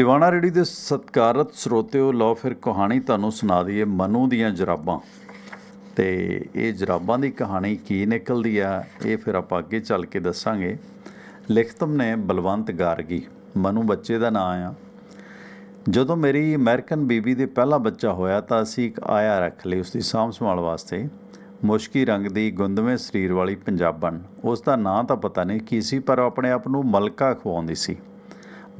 Tiwana ready ਦੇ ਸਤਿਕਾਰਤ ਸਰੋਤਿਓ, ਲਓ ਫਿਰ ਕਹਾਣੀ ਤੁਹਾਨੂੰ ਸੁਣਾ ਦਈਏ ਮਨੂ ਦੀਆਂ ਜਰਾਬਾਂ। ਤੇ ਇਹ ਜਰਾਬਾਂ ਦੀ ਕਹਾਣੀ ਕੀ ਨਿਕਲਦੀ ਆ, ਇਹ ਫਿਰ ਆਪਾਂ ਅੱਗੇ ਚੱਲ ਕੇ ਦੱਸਾਂਗੇ। ਲਿਖਤਮ ਨੇ ਬਲਵੰਤ ਗਾਰਗੀ, ਮਨੂ ਬੱਚੇ ਦਾ ਨਾਂ ਆ। ਜਦੋਂ ਮੇਰੀ ਅਮਰੀਕਨ ਬੀਬੀ ਦੇ ਪਹਿਲਾ ਬੱਚਾ ਹੋਇਆ ਤਾਂ ਅਸੀਂ ਇੱਕ ਆਇਆ ਰੱਖ ਲਈ ਉਸ ਦੀ ਸਾਂਭ ਸੰਭਾਲ ਵਾਸਤੇ। ਮੁਸ਼ਕੀ ਰੰਗ ਦੀ ਗੁੰਦਵੇਂ ਸਰੀਰ ਵਾਲੀ ਪੰਜਾਬਣ ਉਸ ਦਾ ਨਾਂ ਤਾਂ ਪਤਾ ਨਹੀਂ ਕੀ ਸੀ, ਪਰ ਉਹ ਆਪਣੇ ਆਪ ਨੂੰ ਮਲਕਾ ਖਵਾਉਂਦੀ ਸੀ।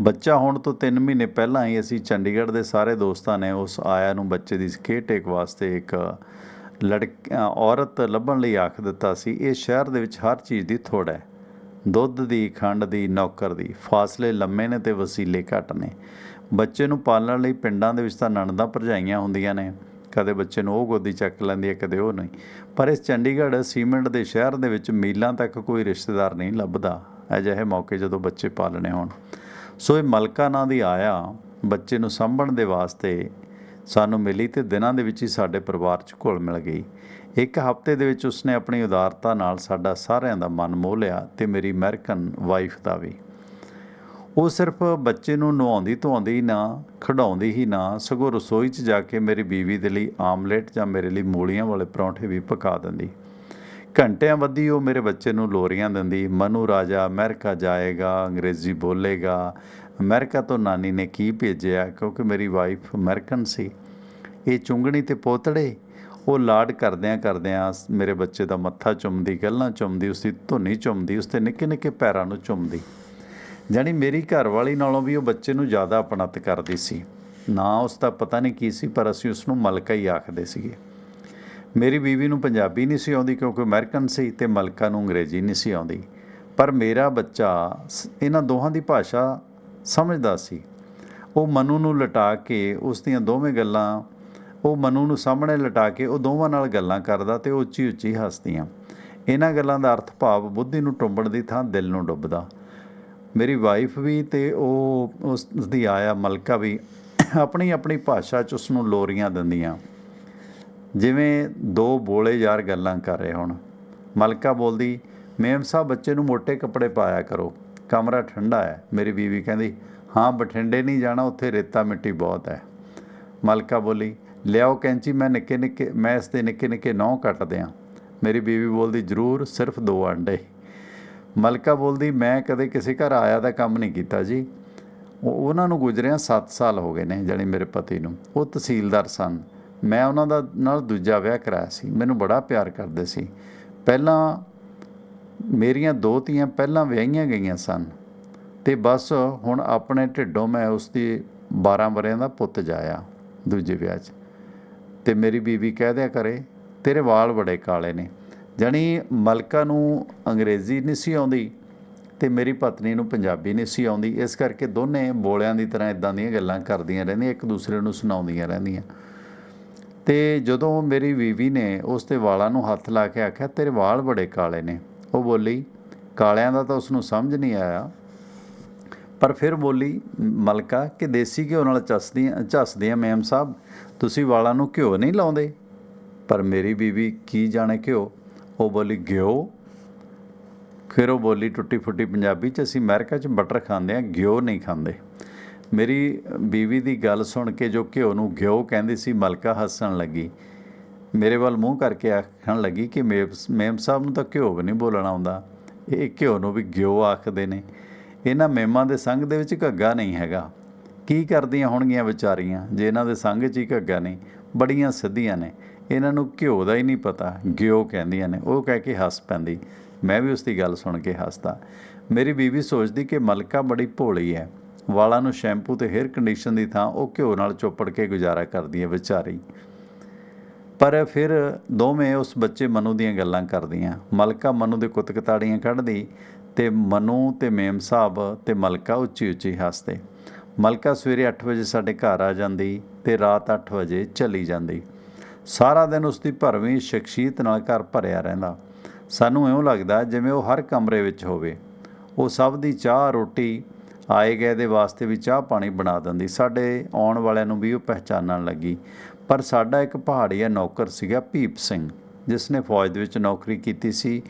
ਬੱਚਾ ਹੋਣ ਤੋਂ 3 ਮਹੀਨੇ ਪਹਿਲਾਂ ਹੀ ਅਸੀਂ ਚੰਡੀਗੜ੍ਹ ਦੇ ਸਾਰੇ ਦੋਸਤਾਂ ਨੇ ਉਸ ਆਇਆ ਨੂੰ ਬੱਚੇ ਦੀ ਕੇਅਰ ਟੇਕ ਵਾਸਤੇ ਇੱਕ ਲੜਕ ਔਰਤ ਲੱਭਣ ਲਈ ਆਖ ਦਿੱਤਾ ਸੀ। ਇਹ ਸ਼ਹਿਰ ਦੇ ਵਿੱਚ ਹਰ ਚੀਜ਼ ਦੀ ਥੋੜ ਹੈ। ਦੁੱਧ ਦੀ, ਖੰਡ ਦੀ, ਨੌਕਰ ਦੀ, ਫਾਸਲੇ ਲੰਮੇ ਨੇ ਤੇ ਵਸੀਲੇ ਘੱਟ ਨੇ। ਬੱਚੇ ਨੂੰ ਪਾਲਣ ਲਈ ਪਿੰਡਾਂ ਦੇ ਵਿੱਚ ਤਾਂ ਨਣਦਾਂ ਭਰਜਾਈਆਂ ਹੁੰਦੀਆਂ ਨੇ। ਕਦੇ ਬੱਚੇ ਨੂੰ ਉਹ ਗੋਦੀ ਚੱਕ ਲੈਂਦੀ ਹੈ, ਕਦੇ ਉਹ ਨਹੀਂ। ਪਰ ਇਸ ਚੰਡੀਗੜ੍ਹ ਸੀਮੈਂਟ ਦੇ ਸ਼ਹਿਰ ਦੇ ਵਿੱਚ ਮੀਲਾਂ ਤੱਕ ਕੋਈ ਰਿਸ਼ਤੇਦਾਰ ਨਹੀਂ ਲੱਭਦਾ। ਅਜਿਹੇ ਮੌਕੇ ਜਦੋਂ ਬੱਚੇ ਪਾਲਣੇ ਹੋਣ ਸੋ ਇਹ ਮਲਕਾ ਨਾਂ ਦੀ ਆਇਆ ਬੱਚੇ ਨੂੰ ਸਾਂਭਣ ਦੇ ਵਾਸਤੇ ਸਾਨੂੰ ਮਿਲੀ ਤੇ ਦਿਨਾਂ ਦੇ ਵਿੱਚ ਹੀ ਸਾਡੇ ਪਰਿਵਾਰ 'ਚ ਘੁਲ ਮਿਲ ਗਈ। ਇੱਕ ਹਫ਼ਤੇ ਦੇ ਵਿੱਚ ਉਸਨੇ ਆਪਣੀ ਉਦਾਰਤਾ ਨਾਲ ਸਾਡਾ ਸਾਰਿਆਂ ਦਾ ਮਨ ਮੋਹ ਲਿਆ ਤੇ ਮੇਰੀ ਅਮਰੀਕਨ ਵਾਈਫ ਦਾ ਵੀ। ਉਹ ਸਿਰਫ ਬੱਚੇ ਨੂੰ ਨਵਾਉਂਦੀ ਧਵਾਉਂਦੀ ਹੀ ਨਾ, ਖਿਡਾਉਂਦੀ ਹੀ ਨਾ, ਸਗੋਂ ਰਸੋਈ 'ਚ ਜਾ ਕੇ ਮੇਰੀ ਬੀਵੀ ਦੇ ਲਈ ਆਮਲੇਟ ਜਾਂ ਮੇਰੇ ਲਈ ਮੂਲੀਆਂ ਵਾਲੇ ਪਰੌਂਠੇ ਵੀ ਪਕਾ ਦਿੰਦੀ। ਘੰਟਿਆਂ ਬੱਧੀ ਉਹ ਮੇਰੇ ਬੱਚੇ ਨੂੰ ਲੋਰੀਆਂ ਦਿੰਦੀ, ਮਨੂ ਰਾਜਾ, ਅਮਰੀਕਾ ਜਾਏਗਾ, ਅੰਗਰੇਜ਼ੀ ਬੋਲੇਗਾ। ਅਮਰੀਕਾ ਤੋਂ ਨਾਨੀ ਨੇ ਕੀ ਭੇਜਿਆ? ਕਿਉਂਕਿ ਮੇਰੀ ਵਾਈਫ ਅਮਰੀਕਨ ਸੀ। ਇਹ ਚੁੰਗਣੀ ਤੇ ਪੋਤੜੇ, ਉਹ ਲਾਡ ਕਰਦਿਆਂ ਕਰਦਿਆਂ ਮੇਰੇ ਬੱਚੇ ਦਾ ਮੱਥਾ ਚੁੰਮਦੀ, ਗੱਲਾਂ ਚੁੰਮਦੀ, ਉਸਦੀ ਧੁਨੀ ਚੁੰਮਦੀ, ਉਸਦੇ ਨਿੱਕੇ ਨਿੱਕੇ ਪੈਰਾਂ ਨੂੰ ਚੁੰਮਦੀ। ਜਾਣੀ ਮੇਰੀ ਘਰਵਾਲੀ ਨਾਲੋਂ ਵੀ ਉਹ ਬੱਚੇ ਨੂੰ ਜ਼ਿਆਦਾ ਅਪਣਤ ਕਰਦੀ ਸੀ। ਨਾ ਉਸ ਦਾ ਪਤਾ ਨਹੀਂ ਕੀ ਸੀ, ਪਰ ਅਸੀਂ ਉਸ ਨੂੰ ਮਲਕਾ ਹੀ ਆਖਦੇ ਸੀਗੇ। ਮੇਰੀ ਬੀਵੀ ਨੂੰ ਪੰਜਾਬੀ ਨਹੀਂ ਸੀ ਆਉਂਦੀ ਕਿਉਂਕਿ ਅਮਰੀਕਨ ਸੀ ਤੇ ਮਲਕਾ ਨੂੰ ਅੰਗਰੇਜ਼ੀ ਨਹੀਂ ਸੀ ਆਉਂਦੀ। ਪਰ ਮੇਰਾ ਬੱਚਾ ਸ- ਇਹਨਾਂ ਦੋਹਾਂ ਦੀ ਭਾਸ਼ਾ ਸਮਝਦਾ ਸੀ। ਉਹ ਮਨੂ ਨੂੰ ਲਟਾ ਕੇ ਉਸ ਦੀਆਂ ਦੋਵੇਂ ਗੱਲਾਂ, ਉਹ ਮਨੂ ਨੂੰ ਸਾਹਮਣੇ ਲਟਾ ਕੇ ਉਹ ਦੋਵਾਂ ਨਾਲ ਗੱਲਾਂ ਕਰਦਾ ਤੇ ਉਹ ਉੱਚੀ ਉੱਚੀ ਹੱਸਦੀਆਂ। ਇਹਨਾਂ ਗੱਲਾਂ ਦਾ ਅਰਥ ਭਾਵ ਬੁੱਧੀ ਨੂੰ ਟੁੰਬਣ ਦੀ ਥਾਂ ਦਿਲ ਨੂੰ ਡੁੱਬਦਾ। ਮੇਰੀ ਵਾਈਫ ਵੀ ਤੇ ਉਹ ਉਸ ਉਸ ਦੀ ਆਇਆ ਮਲਕਾ ਵੀ ਆਪਣੀ ਆਪਣੀ ਭਾਸ਼ਾ 'ਚ ਉਸ ਨੂੰ ਲੋਰੀਆਂ ਦਿੰਦੀਆਂ। ਜਿਵੇਂ ਦੋ ਬੋਲੇ ਯਾਰ ਗੱਲਾਂ ਕਰ ਰਹੇ ਹੋਣ। ਮਲਕਾ ਬੋਲਦੀ, ਮੇਮ ਸਾਹਿਬ, ਬੱਚੇ ਨੂੰ ਮੋٹے ਕੱਪੜੇ ਪਾਇਆ ਕਰੋ। ਕਮਰਾ ਠੰਡਾ ਹੈ। ਮੇਰੀ ਬੀਵੀ ਕਹਿੰਦੀ, ਹਾਂ, ਬਠਿੰਡੇ ਨਹੀਂ ਜਾਣਾ, ਉੱਥੇ ਰੇਤਾ ਮਿੱਟੀ ਬਹੁਤ ਹੈ। ਮਲਕਾ ਬੋਲੀ, ਲਿਆਓ ਕੈਂਚੀ, ਮੈਂ ਨਿੱਕੇ ਨਿੱਕੇ, ਮੈਂ ਇਸ ਦੇ ਨਿੱਕੇ ਨਿੱਕੇ ਨਹੁੰ ਕੱਟ ਦਿਆਂ ਮੇਰੀ ਬੀਵੀ ਬੋਲਦੀ, ਜ਼ਰੂਰ, ਸਿਰਫ ਦੋ ਅੰਡੇ ਮਲਕਾ ਬੋਲਦੀ, ਮੈਂ ਕਦੇ ਕਿਸੇ ਘਰ ਆਇਆ ਦਾ ਕੰਮ ਨਹੀਂ ਕੀਤਾ ਜੀ। ਉਹਨਾਂ ਨੂੰ ਗੁਜ਼ਰਿਆ 7 ਸਾਲ ਹੋ ਗਏ ਨੇ ਜਾਣੀ ਮੇਰੇ ਪਤੀ ਨੂੰ। ਉਹ ਤਹਿਸੀਲਦਾਰ ਸਨ। ਮੈਂ ਉਹਨਾਂ ਦਾ ਨਾਲ ਦੂਜਾ ਵਿਆਹ ਕਰਾਇਆ ਸੀ, ਮੈਨੂੰ ਬੜਾ ਪਿਆਰ ਕਰਦੇ ਸੀ। ਪਹਿਲਾਂ ਮੇਰੀਆਂ ਦੋ ਧੀਆਂ ਪਹਿਲਾਂ ਵਿਆਹੀਆਂ ਗਈਆਂ ਸਨ ਤੇ ਬਸ ਹੁਣ ਆਪਣੇ ਢਿੱਡੋਂ ਮੈਂ ਉਸ ਦੀ 12 ਵਰਿਆਂ ਦਾ ਪੁੱਤ ਜਾਇਆ ਦੂਜੇ ਵਿਆਹ 'ਚ। ਤੇ ਮੇਰੀ ਬੀਵੀ ਕਹਿ ਦਿਆ ਕਰੇ, ਤੇਰੇ ਵਾਲ ਬੜੇ ਕਾਲੇ ਨੇ। ਜਾਣੀ ਮਲਕਾ ਨੂੰ ਅੰਗਰੇਜ਼ੀ ਨਹੀਂ ਸੀ ਆਉਂਦੀ ਤੇ ਮੇਰੀ ਪਤਨੀ ਨੂੰ ਪੰਜਾਬੀ ਨਹੀਂ ਸੀ ਆਉਂਦੀ। ਇਸ ਕਰਕੇ ਦੋਨੇ ਬੋਲਿਆਂ ਦੀ ਤਰ੍ਹਾਂ ਇਦਾਂ ਦੀਆਂ ਗੱਲਾਂ ਕਰਦੀਆਂ ਰਹਿੰਦੀਆਂ, ਇੱਕ ਦੂਸਰੇ ਨੂੰ ਸੁਣਾਉਂਦੀਆਂ ਰਹਿੰਦੀਆਂ। ਤੇ ਜਦੋਂ ਮੇਰੀ ਬੀਵੀ ਨੇ ਉਸ ਦੇ ਵਾਲਾਂ ਨੂੰ ਹੱਥ ਲਾ ਕੇ ਆਖਿਆ, ਤੇਰੇ ਵਾਲ ਬੜੇ ਕਾਲੇ ਨੇ। ਉਹ ਬੋਲੀ, ਕਾਲਿਆਂ ਦਾ ਤਾਂ ਉਸ ਨੂੰ ਸਮਝ ਨਹੀਂ ਆਇਆ। ਪਰ ਫਿਰ ਬੋਲੀ, ਮਲਕਾ, ਕਿ ਦੇਸੀ ਘਿਓ ਨਾਲ ਚੱਸਦੀਆਂ ਝੱਸਦੀਆਂ ਮੈਮ ਸਾਹਿਬ, ਤੁਸੀਂ ਵਾਲਾਂ ਨੂੰ ਘਿਓ ਨਹੀਂ ਲਾਉਂਦੇ? ਪਰ ਮੇਰੀ ਬੀਵੀ, ਕੀ ਜਾਣੇ ਘਿਓ? ਉਹ ਬੋਲੀ, ਘਿਓ? ਫਿਰ ਉਹ ਬੋਲੀ ਟੁੱਟੀ ਫੁੱਟੀ ਪੰਜਾਬੀ ਚ ਅਸੀਂ ਅਮਰੀਕਾ ਚ ਬਟਰ ਖਾਂਦੇ ਆ ਘਿਓ ਨਹੀਂ ਖਾਂਦੇ। ਮੇਰੀ ਬੀਵੀ ਦੀ ਗੱਲ ਸੁਣ ਕੇ ਜੋ ਘਿਓ ਨੂੰ ਘਿਓ ਕਹਿੰਦੀ ਸੀ, ਮਲਕਾ ਹੱਸਣ ਲੱਗੀ। ਮੇਰੇ ਵੱਲ ਮੂੰਹ ਕਰਕੇ ਆਖਣ ਲੱਗੀ ਕਿ ਮੇਮ- ਮੇਮ ਸਾਹਿਬ ਨੂੰ ਤਾਂ ਘਿਓ ਵੀ ਨਹੀਂ ਬੋਲਣਾ ਆਉਂਦਾ। ਇਹ ਘਿਓ ਨੂੰ ਵੀ ਘਿਓ ਆਖਦੇ ਨੇ। ਇਹਨਾਂ ਮੇਮਾਂ ਦੇ ਸੰਗ ਦੇ ਵਿੱਚ ਘੱਗਾ ਨਹੀਂ ਹੈਗਾ। ਕੀ ਕਰਦੀਆਂ ਹੋਣਗੀਆਂ ਵਿਚਾਰੀਆਂ? ਜੇ ਇਹਨਾਂ ਦੇ ਸੰਗ 'ਚ ਹੀ ਘੱਗਾ ਨਹੀਂ ਬੜੀਆਂ ਸਿੱਧੀਆਂ ਨੇ। ਇਹਨਾਂ ਨੂੰ ਘਿਓ ਦਾ ਹੀ ਨਹੀਂ ਪਤਾ। ਘਿਓ ਕਹਿੰਦੀਆਂ ਨੇ। ਉਹ ਕਹਿ ਕੇ ਹੱਸ ਪੈਂਦੀ। ਮੈਂ ਵੀ ਉਸ ਦੀ ਗੱਲ ਸੁਣ ਕੇ ਹੱਸਦਾ। ਮੇਰੀ ਬੀਵੀ ਸੋਚਦੀ ਕਿ ਮਲਕਾ ਬੜੀ ਭੋਲੀ ਹੈ। ਵਾਲਾਂ ਨੂੰ ਸ਼ੈਂਪੂ ਤੇ ਹੇਅਰ ਕੰਡੀਸ਼ਨ ਦੀ ਥਾਂ ਉਹ ਘਿਓ ਨਾਲ ਚੋਪੜ ਕੇ ਗੁਜ਼ਾਰਾ ਕਰਦੀ ਹੈ ਵਿਚਾਰੀ। ਪਰ ਫਿਰ ਦੋਵੇਂ ਉਸ ਬੱਚੇ ਮਨੂ ਦੀਆਂ ਗੱਲਾਂ ਕਰਦੀਆਂ। ਮਲਕਾ ਮਨੂ ਦੇ ਕੁੱਤਕਤਾੜੀਆਂ ਕੱਢਦੀ ਤੇ ਮਨੂ ਤੇ ਮੇਮ ਸਾਹਿਬ ਤੇ ਮਲਕਾ ਉੱਚੀ ਉੱਚੀ ਹੱਸਦੇ। ਮਲਕਾ ਸਵੇਰੇ 8 ਵਜੇ ਸਾਡੇ ਘਰ ਆ ਜਾਂਦੀ ਤੇ ਰਾਤ 8 ਵਜੇ ਚਲੀ ਜਾਂਦੀ। ਸਾਰਾ ਦਿਨ ਉਸ ਦੀ ਭਰਵੀਂ ਸ਼ਖਸੀਅਤ ਨਾਲ ਘਰ ਭਰਿਆ ਰਹਿੰਦਾ। ਸਾਨੂੰ ਇਉਂ ਲੱਗਦਾ ਜਿਵੇਂ ਉਹ ਹਰ ਕਮਰੇ ਵਿੱਚ ਹੋਵੇ। ਉਹ ਸਭ ਦੀ ਚਾਹ, ਰੋਟੀ ਆਏ ਗਏ ਦੇ ਵਾਸਤੇ ਵੀ ਚਾਹ ਪਾਣੀ ਬਣਾ ਦਿੰਦੀ। ਸਾਡੇ ਆਉਣ ਵਾਲਿਆਂ ਨੂੰ ਵੀ ਉਹ ਪਹਿਚਾਨਣ ਲੱਗੀ। ਪਰ ਸਾਡਾ ਇੱਕ ਪਹਾੜੀਆ ਨੌਕਰ ਸੀਗਾ ਭੀਪ ਸਿੰਘ, ਜਿਸ ਨੇ ਫੌਜ ਦੇ ਵਿੱਚ ਨੌਕਰੀ ਕੀਤੀ ਸੀ।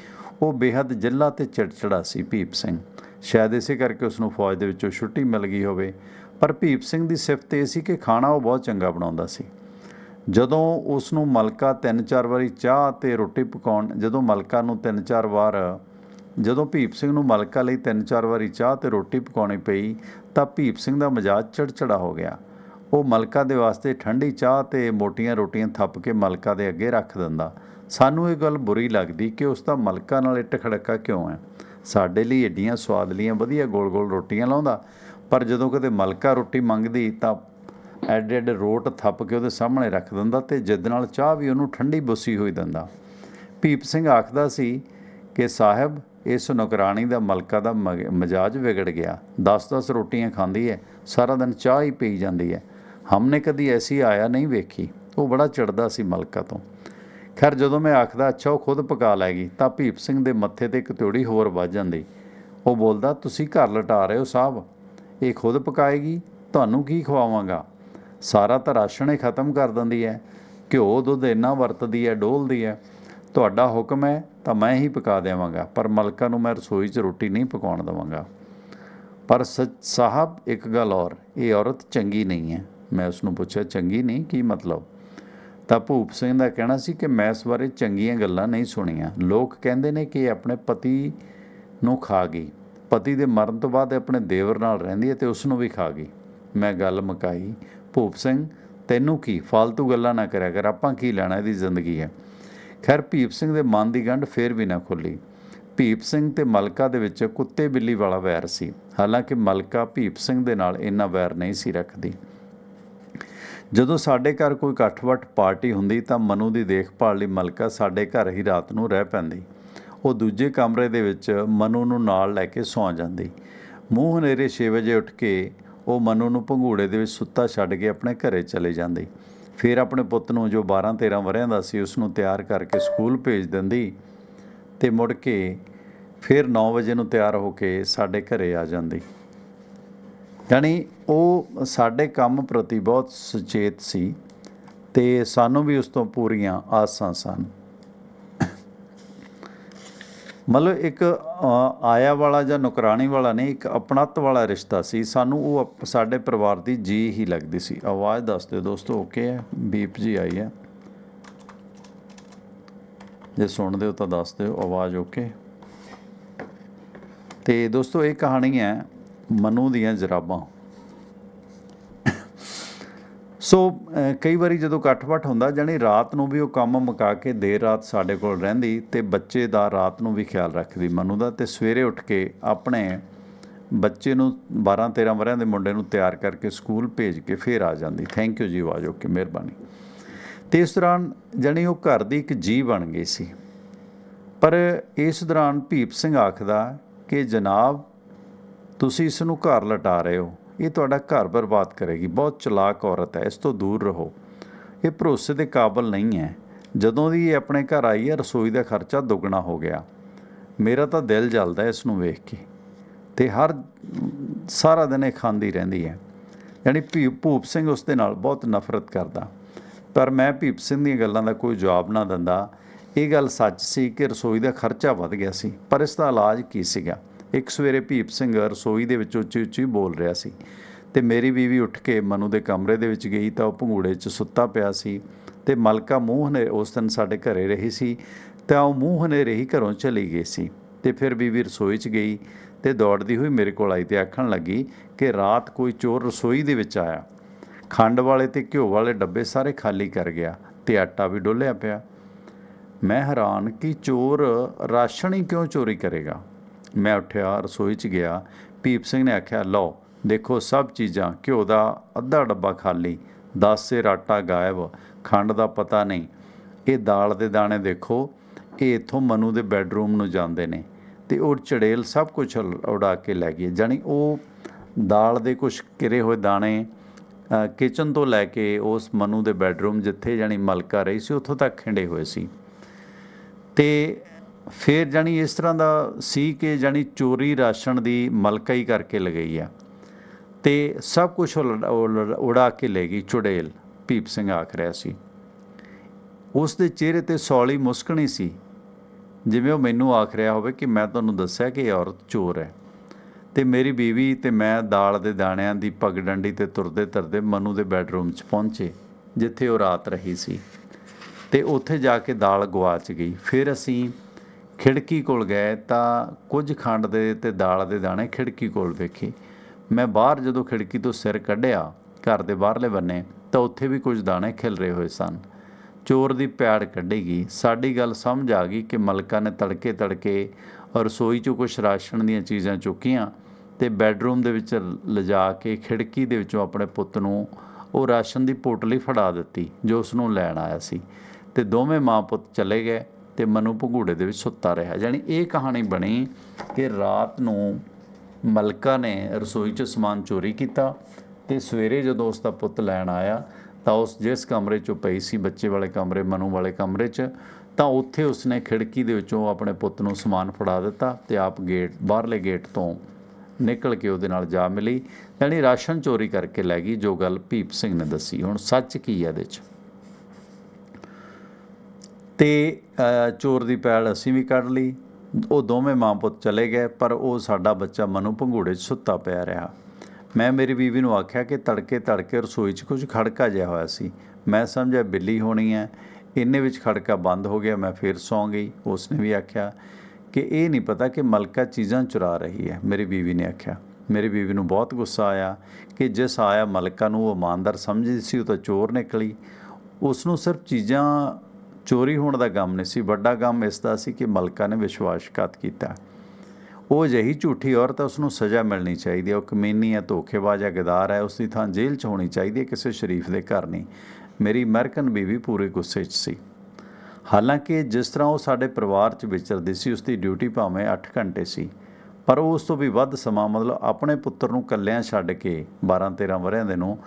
ਉਹ ਬੇਹੱਦ ਜਿੱਲਾ ਤੇ ਚਿੜਚਿੜਾ ਸੀ ਭੀਪ ਸਿੰਘ। ਸ਼ਾਇਦ ਇਸੇ ਕਰਕੇ ਉਸ ਨੂੰ ਫੌਜ ਦੇ ਵਿੱਚੋਂ ਛੁੱਟੀ ਮਿਲ ਗਈ ਹੋਵੇ। ਪਰ ਭੀਪ ਸਿੰਘ ਦੀ ਸਿਫਤ ਇਹ ਸੀ ਕਿ ਖਾਣਾ ਉਹ ਬਹੁਤ ਚੰਗਾ ਬਣਾਉਂਦਾ ਸੀ। ਜਦੋਂ ਉਸ ਨੂੰ ਮਲਕਾ ਤਿੰਨ ਚਾਰ ਵਾਰੀ ਚਾਹ ਤੇ ਰੋਟੀ ਪਕਾਉਣ, ਜਦੋਂ ਮਲਕਾ ਨੂੰ ਤਿੰਨ ਚਾਰ ਵਾਰ ਜਦੋਂ ਭੀਪ ਸਿੰਘ ਨੂੰ ਮਲਕਾ ਲਈ ਤਿੰਨ ਚਾਰ ਵਾਰੀ ਚਾਹ ਤੇ ਰੋਟੀ ਪਕਾਉਣੀ ਪਈ, ਤਾਂ ਭੀਪ ਸਿੰਘ ਦਾ ਮਜਾਜ ਚੜਚੜਾ ਹੋ ਗਿਆ। ਉਹ ਮਲਕਾ ਦੇ ਵਾਸਤੇ ਠੰਡੀ ਚਾਹ ਤੇ ਮੋਟੀਆਂ ਰੋਟੀਆਂ ਥੱਪ ਕੇ ਮਲਕਾ ਦੇ ਅੱਗੇ ਰੱਖ ਦਿੰਦਾ। ਸਾਨੂੰ ਇਹ ਗੱਲ ਬੁਰੀ ਲੱਗਦੀ ਕਿ ਉਸ ਦਾ ਮਲਕਾ ਨਾਲ ਇੱਟ ਖੜਕਾ ਕਿਉਂ ਹੈ? ਸਾਡੇ ਲਈ ਏਡੀਆਂ ਸਵਾਦਲੀਆਂ ਵਧੀਆ ਗੋਲ-ਗੋਲ ਰੋਟੀਆਂ ਲਾਉਂਦਾ। ਪਰ ਜਦੋਂ ਕਦੇ ਮਲਕਾ ਰੋਟੀ ਮੰਗਦੀ, ਤਾਂ ਐਡ ਐਡ ਰੋਟ ਥੱਪ ਕੇ ਉਹਦੇ ਸਾਹਮਣੇ ਰੱਖ ਦਿੰਦਾ ਤੇ ਜਿੱਦ ਨਾਲ ਚਾਹ ਵੀ ਉਹਨੂੰ ਠੰਡੀ ਬੁੱਸੀ ਹੋਈ ਦਿੰਦਾ। ਭੀਪ ਸਿੰਘ ਆਖਦਾ ਸੀ ਕਿ, ਸਾਹਿਬ ਇਸ ਨੌਕਰਾਨੀ ਦਾ ਮਲਕਾ ਦਾ ਮਗ- ਮਜਾਜ ਵਿਗੜ ਗਿਆ। 10-10 ਰੋਟੀਆਂ ਖਾਂਦੀ ਹੈ ਸਾਰਾ ਦਿਨ ਚਾਹ ਹੀ ਪੀ ਜਾਂਦੀ ਹੈ ਹਮਨੇ ਕਦੀ ਐਸੀ ਆਇਆ ਨਹੀਂ ਵੇਖੀ। ਉਹ ਬੜਾ ਚੜਦਾ ਸੀ ਮਲਕਾ ਤੋਂ। ਖੈਰ, ਜਦੋਂ ਮੈਂ ਆਖਦਾ, ਅੱਛਾ, ਉਹ ਖੁਦ ਪਕਾ ਲੈਗੀ ਤਾਂ ਭੀਪ ਸਿੰਘ ਦੇ ਮੱਥੇ ਤੇ ਇੱਕ ਤਿਉੜੀ ਹੋਰ ਵੱਜ ਜਾਂਦੀ। ਉਹ ਬੋਲਦਾ, ਤੁਸੀਂ ਘਰ ਲਟਾ ਰਹੇ ਹੋ ਸਾਹਿਬ ਇਹ ਖੁਦ ਪਕਾਏਗੀ, ਤੁਹਾਨੂੰ ਕੀ ਖਵਾਵਾਂਗਾ? ਸਾਰਾ ਤਾਂ ਰਾਸ਼ਨ ਹੀ ਖਤਮ ਕਰ ਦਿੰਦੀ ਹੈ ਘਿਓ ਦੁੱਧ ਇੰਨਾ ਵਰਤਦੀ ਹੈ ਡੋਲਦੀ ਹੈ ਤੁਹਾਡਾ ਹੁਕਮ ਹੈ ਤਾਂ ਮੈਂ ਹੀ ਪਕਾ ਦੇਵਾਂਗਾ, ਪਰ ਮਲਕਾ ਨੂੰ ਮੈਂ ਰਸੋਈ 'ਚ ਰੋਟੀ ਨਹੀਂ ਪਕਾਉਣ ਦੇਵਾਂਗਾ। ਪਰ ਸੱਚ ਸਾਹਿਬ, ਇੱਕ ਗੱਲ ਔਰ ਇਹ ਔਰਤ ਚੰਗੀ ਨਹੀਂ ਹੈ। ਮੈਂ ਉਸ ਨੂੰ ਪੁੱਛਿਆ, ਚੰਗੀ ਨਹੀਂ? ਕੀ ਮਤਲਬ? ਤਾਂ ਭੂਪ ਸਿੰਘ ਦਾ ਕਹਿਣਾ ਸੀ ਕਿ ਮੈਂ ਇਸ ਬਾਰੇ ਚੰਗੀਆਂ ਗੱਲਾਂ ਨਹੀਂ ਸੁਣੀਆਂ। ਲੋਕ ਕਹਿੰਦੇ ਨੇ ਕਿ ਇਹ ਆਪਣੇ ਪਤੀ ਨੂੰ ਖਾ ਗਈ। ਪਤੀ ਦੇ ਮਰਨ ਤੋਂ ਬਾਅਦ ਆਪਣੇ ਦੇਵਰ ਨਾਲ ਰਹਿੰਦੀ ਹੈ ਤੇ ਉਸ ਨੂੰ ਵੀ ਖਾ ਗਈ। ਮੈਂ ਗੱਲ ਮੁਕਾਈ। ਭੂਪ ਸਿੰਘ, ਤੈਨੂੰ ਕੀ? ਫालतू ਗੱਲਾਂ ਨਾ ਕਰਿਆ ਕਰ। ਆਪਾਂ ਕੀ ਲੈਣਾ? ਇਹਦੀ ਜ਼ਿੰਦਗੀ ਹੈ। ਖੈਰ ਭੀਪ ਸਿੰਘ ਦੇ ਮਨ ਦੀ ਗੰਢ ਫੇਰ ਵੀ ਨਾ ਖੁੱਲੀ। ਭੀਪ ਸਿੰਘ ਤੇ ਮਲਕਾ ਦੇ ਵਿੱਚ ਕੁੱਤੇ ਬਿੱਲੀ ਵਾਲਾ ਵੈਰ ਸੀ। ਹਾਲਾਂਕਿ ਮਲਕਾ ਭੀਪ ਸਿੰਘ ਦੇ ਨਾਲ ਇੰਨਾ ਵੈਰ ਨਹੀਂ ਸੀ ਰੱਖਦੀ। ਜਦੋਂ ਸਾਡੇ ਘਰ ਕੋਈ ਇਕੱਠ-ਵੱਠ ਪਾਰਟੀ ਹੁੰਦੀ ਤਾਂ ਮਨੂ ਦੀ ਦੇਖਭਾਲ ਲਈ ਮਲਕਾ ਸਾਡੇ ਘਰ ਹੀ ਰਾਤ ਨੂੰ ਰਹਿ ਪੈਂਦੀ। ਉਹ ਦੂਜੇ ਕਮਰੇ ਦੇ ਵਿੱਚ ਮਨੂ ਨੂੰ ਨਾਲ ਲੈ ਕੇ ਸੌਂ ਜਾਂਦੀ। ਮੂੰਹ ਹਨੇਰੇ 6 ਵਜੇ ਉੱਠ ਕੇ ਉਹ ਮਨੂ ਨੂੰ ਭੰਗੂੜੇ ਦੇ ਵਿੱਚ ਸੁੱਤਾ ਛੱਡ ਕੇ ਆਪਣੇ ਘਰੇ ਚਲੇ ਜਾਂਦੀ। ਫਿਰ ਆਪਣੇ ਪੁੱਤ ਨੂੰ ਜੋ 12-13 ਵਰਿਆਂ ਦਾ ਸੀ ਉਸ ਨੂੰ ਤਿਆਰ ਕਰਕੇ ਸਕੂਲ ਭੇਜ ਦਿੰਦੀ ਤੇ ਮੁੜ ਕੇ ਫਿਰ 9 ਵਜੇ ਨੂੰ ਤਿਆਰ ਹੋ ਕੇ ਸਾਡੇ ਘਰੇ ਆ ਜਾਂਦੀ। ਯਾਨੀ ਉਹ ਸਾਡੇ ਕੰਮ ਪ੍ਰਤੀ ਬਹੁਤ ਸੁਚੇਤ ਸੀ ਤੇ ਸਾਨੂੰ ਵੀ ਉਸ ਤੋਂ ਪੂਰੀਆਂ ਆਸਾਂ ਸਨ। ਮਤਲਬ ਇੱਕ ਆਇਆ ਵਾਲਾ ਜਾਂ ਨੁਕਰਾਣੀ ਵਾਲਾ ਨਹੀਂ, ਇੱਕ ਆਪਣਤ ਵਾਲਾ ਰਿਸ਼ਤਾ ਸੀ। ਸਾਨੂੰ ਉਹ ਅਪ- ਸਾਡੇ ਪਰਿਵਾਰ ਦੀ ਜੀ ਹੀ ਲੱਗਦੀ ਸੀ। ਆਵਾਜ਼ ਦੱਸ ਦਿਓ ਦੋਸਤੋ ਓਕੇ ਹੈ? ਬੀਪ ਜੀ ਆਈ ਹੈ। ਜੇ ਸੁਣਦੇ ਹੋ ਤਾਂ ਦੱਸ ਦਿਓ, ਆਵਾਜ਼ ਓਕੇ ਤੇ ਦੋਸਤੋ, ਇਹ ਕਹਾਣੀ ਹੈ ਮਨੂ ਦੀਆਂ ਜਰਾਬਾਂ। ਸੋ ਕਈ ਵਾਰੀ ਜਦੋਂ ਇਕੱਠ-ਵੱਠ ਹੁੰਦਾ, ਜਾਣੀ ਰਾਤ ਨੂੰ ਵੀ ਉਹ ਕੰਮ ਮੁਕਾ ਕੇ ਦੇਰ ਰਾਤ ਸਾਡੇ ਕੋਲ ਰਹਿੰਦੀ ਤੇ ਬੱਚੇ ਦਾ ਰਾਤ ਨੂੰ ਵੀ ਖਿਆਲ ਰੱਖਦੀ ਮਨੂ ਦਾ ਤੇ ਸਵੇਰੇ ਉੱਠ ਕੇ ਆਪਣੇ ਬੱਚੇ ਨੂੰ 12-13 ਵਰਿਆਂ ਦੇ ਮੁੰਡੇ ਨੂੰ ਤਿਆਰ ਕਰਕੇ ਸਕੂਲ ਭੇਜ ਕੇ ਫੇਰ ਆ ਜਾਂਦੀ। ਥੈਂਕ ਯੂ ਜੀ, ਆਵਾਜ਼ ਓਕੇ, ਮਿਹਰਬਾਨੀ। ਤੇ ਇਸ ਦੌਰਾਨ ਜਾਣੀ ਉਹ ਘਰ ਦੀ ਇੱਕ ਜੀ ਬਣ ਗਈ ਸੀ। ਪਰ ਇਸ ਦੌਰਾਨ ਭੀਪ ਸਿੰਘ ਆਖਦਾ ਕਿ ਜਨਾਬ, ਤੁਸੀਂ ਇਸ ਨੂੰ ਘਰ ਲਟਾ ਰਹੇ ਹੋ। ਇਹ ਤੁਹਾਡਾ ਘਰ ਬਰਬਾਦ ਕਰੇਗੀ। ਬਹੁਤ ਚਲਾਕ ਔਰਤ ਹੈ, ਇਸ ਤੋਂ ਦੂਰ ਰਹੋ। ਇਹ ਭਰੋਸੇ ਦੇ ਕਾਬਲ ਨਹੀਂ ਹੈ। ਜਦੋਂ ਦੀ ਇਹ ਆਪਣੇ ਘਰ ਆਈ ਹੈ, ਰਸੋਈ ਦਾ ਖਰਚਾ ਦੁੱਗਣਾ ਹੋ ਗਿਆ। ਮੇਰਾ ਤਾਂ ਦਿਲ ਜਲਦਾ ਇਸ ਨੂੰ ਵੇਖ ਕੇ। ਤੇ ਹਰ, ਸਾਰਾ ਦਿਨ ਇਹ ਖਾਂਦੀ ਰਹਿੰਦੀ ਹੈ। ਯਾਨੀ ਭੀ, ਭੂਪ ਸਿੰਘ ਉਸ ਦੇ ਨਾਲ ਬਹੁਤ ਨਫ਼ਰਤ ਕਰਦਾ। ਪਰ ਮੈਂ ਭੀਪ ਸਿੰਘ ਦੀਆਂ ਗੱਲਾਂ ਦਾ ਕੋਈ ਜਵਾਬ ਨਾ ਦਿੰਦਾ। ਇਹ ਗੱਲ ਸੱਚ ਸੀ ਕਿ ਰਸੋਈ ਦਾ ਖਰਚਾ ਵੱਧ ਗਿਆ ਸੀ। ਪਰ ਇਸ ਦਾ ਇਲਾਜ ਕੀ ਸੀਗਾ? ਇੱਕ ਸਵੇਰੇ ਭੀਪ ਸਿੰਘ ਰਸੋਈ ਦੇ ਵਿੱਚ ਉੱਚੀ ਉੱਚੀ ਬੋਲ ਰਿਹਾ ਸੀ ਤੇ ਮੇਰੀ ਬੀਵੀ ਉੱਠ ਕੇ ਮਨੂ ਦੇ ਕਮਰੇ ਦੇ ਵਿੱਚ ਗਈ ਤਾਂ ਉਹ ਭੰਗੂੜੇ 'ਚ ਸੁੱਤਾ ਪਿਆ ਸੀ ਤੇ ਮਲਕਾ ਮੂੰਹ ਹਨੇਰੇ ਉਸ ਦਿਨ ਸਾਡੇ ਘਰੇ ਰਹੀ ਸੀ ਤਾਂ ਉਹ ਮੂੰਹ ਹਨੇਰੇ ਹੀ ਘਰੋਂ ਚਲੀ ਗਈ ਸੀ ਤੇ ਫਿਰ ਬੀਵੀ ਰਸੋਈ 'ਚ ਗਈ ਤੇ ਦੌੜਦੀ ਹੋਈ ਮੇਰੇ ਕੋਲ ਆਈ ਤੇ ਆਖਣ ਲੱਗੀ ਕਿ ਰਾਤ ਕੋਈ ਚੋਰ ਰਸੋਈ ਦੇ ਵਿੱਚ ਆਇਆ। ਖੰਡ ਵਾਲੇ ਤੇ ਘਿਓ ਵਾਲੇ ਡੱਬੇ ਸਾਰੇ ਖਾਲੀ ਕਰ ਗਿਆ ਤੇ ਆਟਾ ਵੀ ਡੋਲਿਆ ਪਿਆ। ਮੈਂ ਹੈਰਾਨ ਕਿ ਚੋਰ ਰਾਸ਼ਨ ਹੀ ਕਿਉਂ ਚੋਰੀ ਕਰੇਗਾ? ਮੈਂ ਉੱਠਿਆ, ਰਸੋਈ 'ਚ ਗਿਆ। ਭੀਪ ਸਿੰਘ ਨੇ ਆਖਿਆ, ਲਓ, ਦੇਖੋ ਸਭ ਚੀਜ਼ਾਂ, ਘਿਓ ਦਾ ਅੱਧਾ ਡੱਬਾ ਖਾਲੀ 10 ਸੇਰ ਆਟਾ ਗਾਇਬ, ਖੰਡ ਦਾ ਪਤਾ ਨਹੀਂ। ਇਹ ਦਾਲ ਦੇ ਦਾਣੇ ਦੇਖੋ, ਇਹ ਇਥੋਂ ਮਨੂ ਦੇ ਬੈੱਡਰੂਮ ਨੂੰ ਜਾਂਦੇ ਨੇ ਤੇ ਉਹ ਚੜੇਲ ਸਭ ਕੁਝ ਉਡਾ ਕੇ ਲੈ ਗਈ ਜਾਣੀ ਉਹ ਦਾਲ ਦੇ ਕੁਝ ਕਿਰੇ ਹੋਏ ਦਾਣੇ ਕਿਚਨ ਤੋਂ ਲੈ ਕੇ ਉਸ ਮਨੂ ਦੇ ਬੈੱਡਰੂਮ ਜਿੱਥੇ ਜਾਣੀ ਮਲਕਾ ਰਹੀ ਸੀ, ਉੱਥੋਂ ਤੱਕ ਖਿੰਡੇ ਹੋਏ ਸੀ। ਤੇ ਫਿਰ ਜਾਣੀ ਇਸ ਤਰ੍ਹਾਂ ਦਾ ਸੀ ਕਿ ਜਾਣੀ ਚੋਰੀ ਰਾਸ਼ਨ ਦੀ ਮਲਕਾਈ ਕਰਕੇ ਲਗਈ ਆ। ਤੇ ਸਭ ਕੁਝ ਉਡਾ ਕੇ ਲੈ ਗਈ ਚੁੜੇਲ ਭੀਪ ਸਿੰਘ ਆਖ ਰਿਹਾ ਸੀ। ਉਸ ਦੇ ਚਿਹਰੇ ਤੇ ਸੌਲੀ ਮੁਸਕਣੀ ਸੀ। ਜਿਵੇਂ ਉਹ ਮੈਨੂੰ ਆਖ ਰਿਹਾ ਹੋਵੇ ਕਿ ਮੈਂ ਤੁਹਾਨੂੰ ਦੱਸਿਆ ਕਿ ਇਹ ਔਰਤ ਚੋਰ ਹੈ। ਤੇ ਮੇਰੀ ਬੀਵੀ ਤੇ ਮੈਂ ਦਾਲ ਦੇ ਦਾਣਿਆਂ ਦੀ ਪੱਗ ਡੰਡੀ ਤੇ ਤੁਰਦੇ ਤੁਰਦੇ ਮਨੂ ਦੇ ਬੈੱਡਰੂਮ 'ਚ ਪਹੁੰਚੇ, ਜਿੱਥੇ ਉਹ ਰਾਤ ਰਹੀ ਸੀ। ਤੇ ਉੱਥੇ ਜਾ ਕੇ ਦਾਲ ਗਵਾਚ ਗਈ। ਫਿਰ ਅਸੀਂ ਖਿੜਕੀ ਕੋਲ ਗਏ ਤਾਂ ਕੁਝ ਖੰਡ ਦੇ ਤੇ ਦਾਲ ਦੇ ਦਾਣੇ ਖਿੜਕੀ ਕੋਲ ਵੇਖੇ। ਮੈਂ ਬਾਹਰ ਜਦੋਂ ਖਿੜਕੀ ਤੋਂ ਸਿਰ ਕੱਢਿਆ, ਘਰ ਦੇ ਬਾਹਰਲੇ ਬੰਨੇ, ਤਾਂ ਉੱਥੇ ਵੀ ਕੁਝ ਦਾਣੇ ਖਿਲ ਰਹੇ ਹੋਏ ਸਨ। ਚੋਰ ਦੀ ਪੈੜ ਕੱਢੇਗੀ ਸਾਡੀ ਗੱਲ ਸਮਝ ਆ ਗਈ ਕਿ ਮਲਕਾ ਨੇ ਤੜਕੇ ਤੜਕੇ ਰਸੋਈ 'ਚੋਂ ਕੁਝ ਰਾਸ਼ਨ ਦੀਆਂ ਚੀਜ਼ਾਂ ਚੁੱਕੀਆਂ ਤੇ ਬੈੱਡਰੂਮ ਦੇ ਵਿੱਚ ਲਿਜਾ ਕੇ ਖਿੜਕੀ ਦੇ ਵਿੱਚੋਂ ਆਪਣੇ ਪੁੱਤ ਨੂੰ ਉਹ ਰਾਸ਼ਨ ਦੀ ਪੋਟਲੀ ਫੜਾ ਦਿੱਤੀ, ਜੋ ਉਸ ਨੂੰ ਲੈਣ ਆਇਆ ਸੀ। ਤੇ ਦੋਵੇਂ ਮਾਂ ਪੁੱਤ ਚਲੇ ਗਏ। ਤੇ ਮਨੂ ਭਗੂੜੇ ਦੇ ਵਿੱਚ ਸੁੱਤਾ ਰਿਹਾ। ਯਾਨੀ ਇਹ ਕਹਾਣੀ ਬਣੀ ਕਿ ਰਾਤ ਨੂੰ ਮਲਕਾ ਨੇ ਰਸੋਈ 'ਚ ਸਮਾਨ ਚੋਰੀ ਕੀਤਾ ਤੇ ਸਵੇਰੇ ਜਦੋਂ ਉਸ ਦਾ ਪੁੱਤ ਲੈਣ ਆਇਆ, ਤਾਂ ਉਸ ਜਿਸ ਕਮਰੇ 'ਚੋਂ ਪਈ ਸੀ, ਬੱਚੇ ਵਾਲੇ ਕਮਰੇ, ਮਨੂ ਵਾਲੇ ਕਮਰੇ 'ਚ, ਤਾਂ ਉੱਥੇ ਉਸਨੇ ਖਿੜਕੀ ਦੇ ਵਿੱਚੋਂ ਆਪਣੇ ਪੁੱਤ ਨੂੰ ਸਮਾਨ ਫੜਾ ਦਿੱਤਾ ਤੇ ਆਪ ਗੇਟ, ਬਾਹਰਲੇ ਗੇਟ ਤੋਂ ਨਿਕਲ ਕੇ ਉਹਦੇ ਨਾਲ ਜਾ ਮਿਲੀ। ਯਾਨੀ ਰਾਸ਼ਨ ਚੋਰੀ ਕਰਕੇ ਲੈ ਗਈ, ਜੋ ਗੱਲ ਭੀਪ ਸਿੰਘ ਨੇ ਦੱਸੀ। ਹੁਣ ਸੱਚ ਕੀ ਹੈ ਇਹਦੇ 'ਚ? ਤੇ ਚੋਰ ਦੀ ਪੈੜ ਅਸੀਂ ਵੀ ਕੱਢ ਲਈ। ਉਹ ਦੋਵੇਂ ਮਾਂ ਪੁੱਤ ਚਲੇ ਗਏ, ਪਰ ਉਹ ਸਾਡਾ ਬੱਚਾ ਮਨੂ ਭੰਗੂੜੇ 'ਚ ਸੁੱਤਾ ਪਿਆ ਰਿਹਾ। ਮੈਂ ਮੇਰੀ ਬੀਵੀ ਨੂੰ ਆਖਿਆ ਕਿ ਤੜਕੇ ਤੜਕੇ ਰਸੋਈ 'ਚ ਕੁਝ ਖੜਕਾ ਜਿਹਾ ਹੋਇਆ ਸੀ। ਮੈਂ ਸਮਝਿਆ ਬਿੱਲੀ ਹੋਣੀ ਹੈ। ਇੰਨੇ ਵਿੱਚ ਖੜਕਾ ਬੰਦ ਹੋ ਗਿਆ, ਮੈਂ ਫੇਰ ਸੌਂ ਗਈ। ਉਸਨੇ ਵੀ ਆਖਿਆ ਕਿ ਇਹ ਨਹੀਂ ਪਤਾ ਕਿ ਮਲਕਾ ਚੀਜ਼ਾਂ ਚੁਰਾ ਰਹੀ ਹੈ। ਮੇਰੀ ਬੀਵੀ ਨੇ ਆਖਿਆ। ਮੇਰੀ ਬੀਵੀ ਨੂੰ ਬਹੁਤ ਗੁੱਸਾ ਆਇਆ ਕਿ ਜਿਸ ਆਇਆ ਮਲਕਾ ਨੂੰ ਉਹ ਇਮਾਨਦਾਰ ਸਮਝਦੀ ਸੀ, ਉਹ ਤਾਂ ਚੋਰ ਨਿਕਲੀ। ਉਸ ਨੂੰ ਸਿਰਫ ਚੀਜ਼ਾਂ ਚੋਰੀ ਹੋਣ ਦਾ ਕੰਮ ਨਹੀਂ ਸੀ। ਵੱਡਾ ਕੰਮ ਇਸ ਦਾ ਸੀ ਕਿ ਮਲਕਾ ਨੇ ਵਿਸ਼ਵਾਸਘਾਤ ਕੀਤਾ। ਉਹ ਅਜਿਹੀ ਝੂਠੀ ਔਰਤ ਹੈ ਉਸ ਨੂੰ ਸਜ਼ਾ ਮਿਲਣੀ ਚਾਹੀਦੀ ਹੈ। ਉਹ ਕਮੀਨੀ ਹੈ, ਧੋਖੇਬਾਜ਼ ਹੈ, ਗਦਾਰ ਹੈ ਉਸ ਦੀ ਥਾਂ ਜੇਲ੍ਹ 'ਚ ਹੋਣੀ ਚਾਹੀਦੀ ਹੈ, ਕਿਸੇ ਸ਼ਰੀਫ ਦੇ ਘਰ ਨਹੀਂ। ਮੇਰੀ ਅਮਰੀਕਨ ਬੀਵੀ ਪੂਰੇ ਗੁੱਸੇ 'ਚ ਸੀ। ਹਾਲਾਂਕਿ ਜਿਸ ਤਰ੍ਹਾਂ ਉਹ ਸਾਡੇ ਪਰਿਵਾਰ ਚ ਵਿਚਰਦੀ ਸੀ ਉਸ ਦੀ ਡਿਊਟੀ ਭਾਵੇਂ 8 ਘੰਟੇ ਸੀ। ਪਰ ਉਹ ਉਸ ਤੋਂ ਵੀ ਵੱਧ ਸਮਾਂ ਮਤਲਬ ਆਪਣੇ ਪੁੱਤਰ ਨੂੰ ਕੱਲਿਆਂ ਛੱਡ ਕੇ 12 13 ਵਰਿਆਂ ਦੇ ਨੂੰ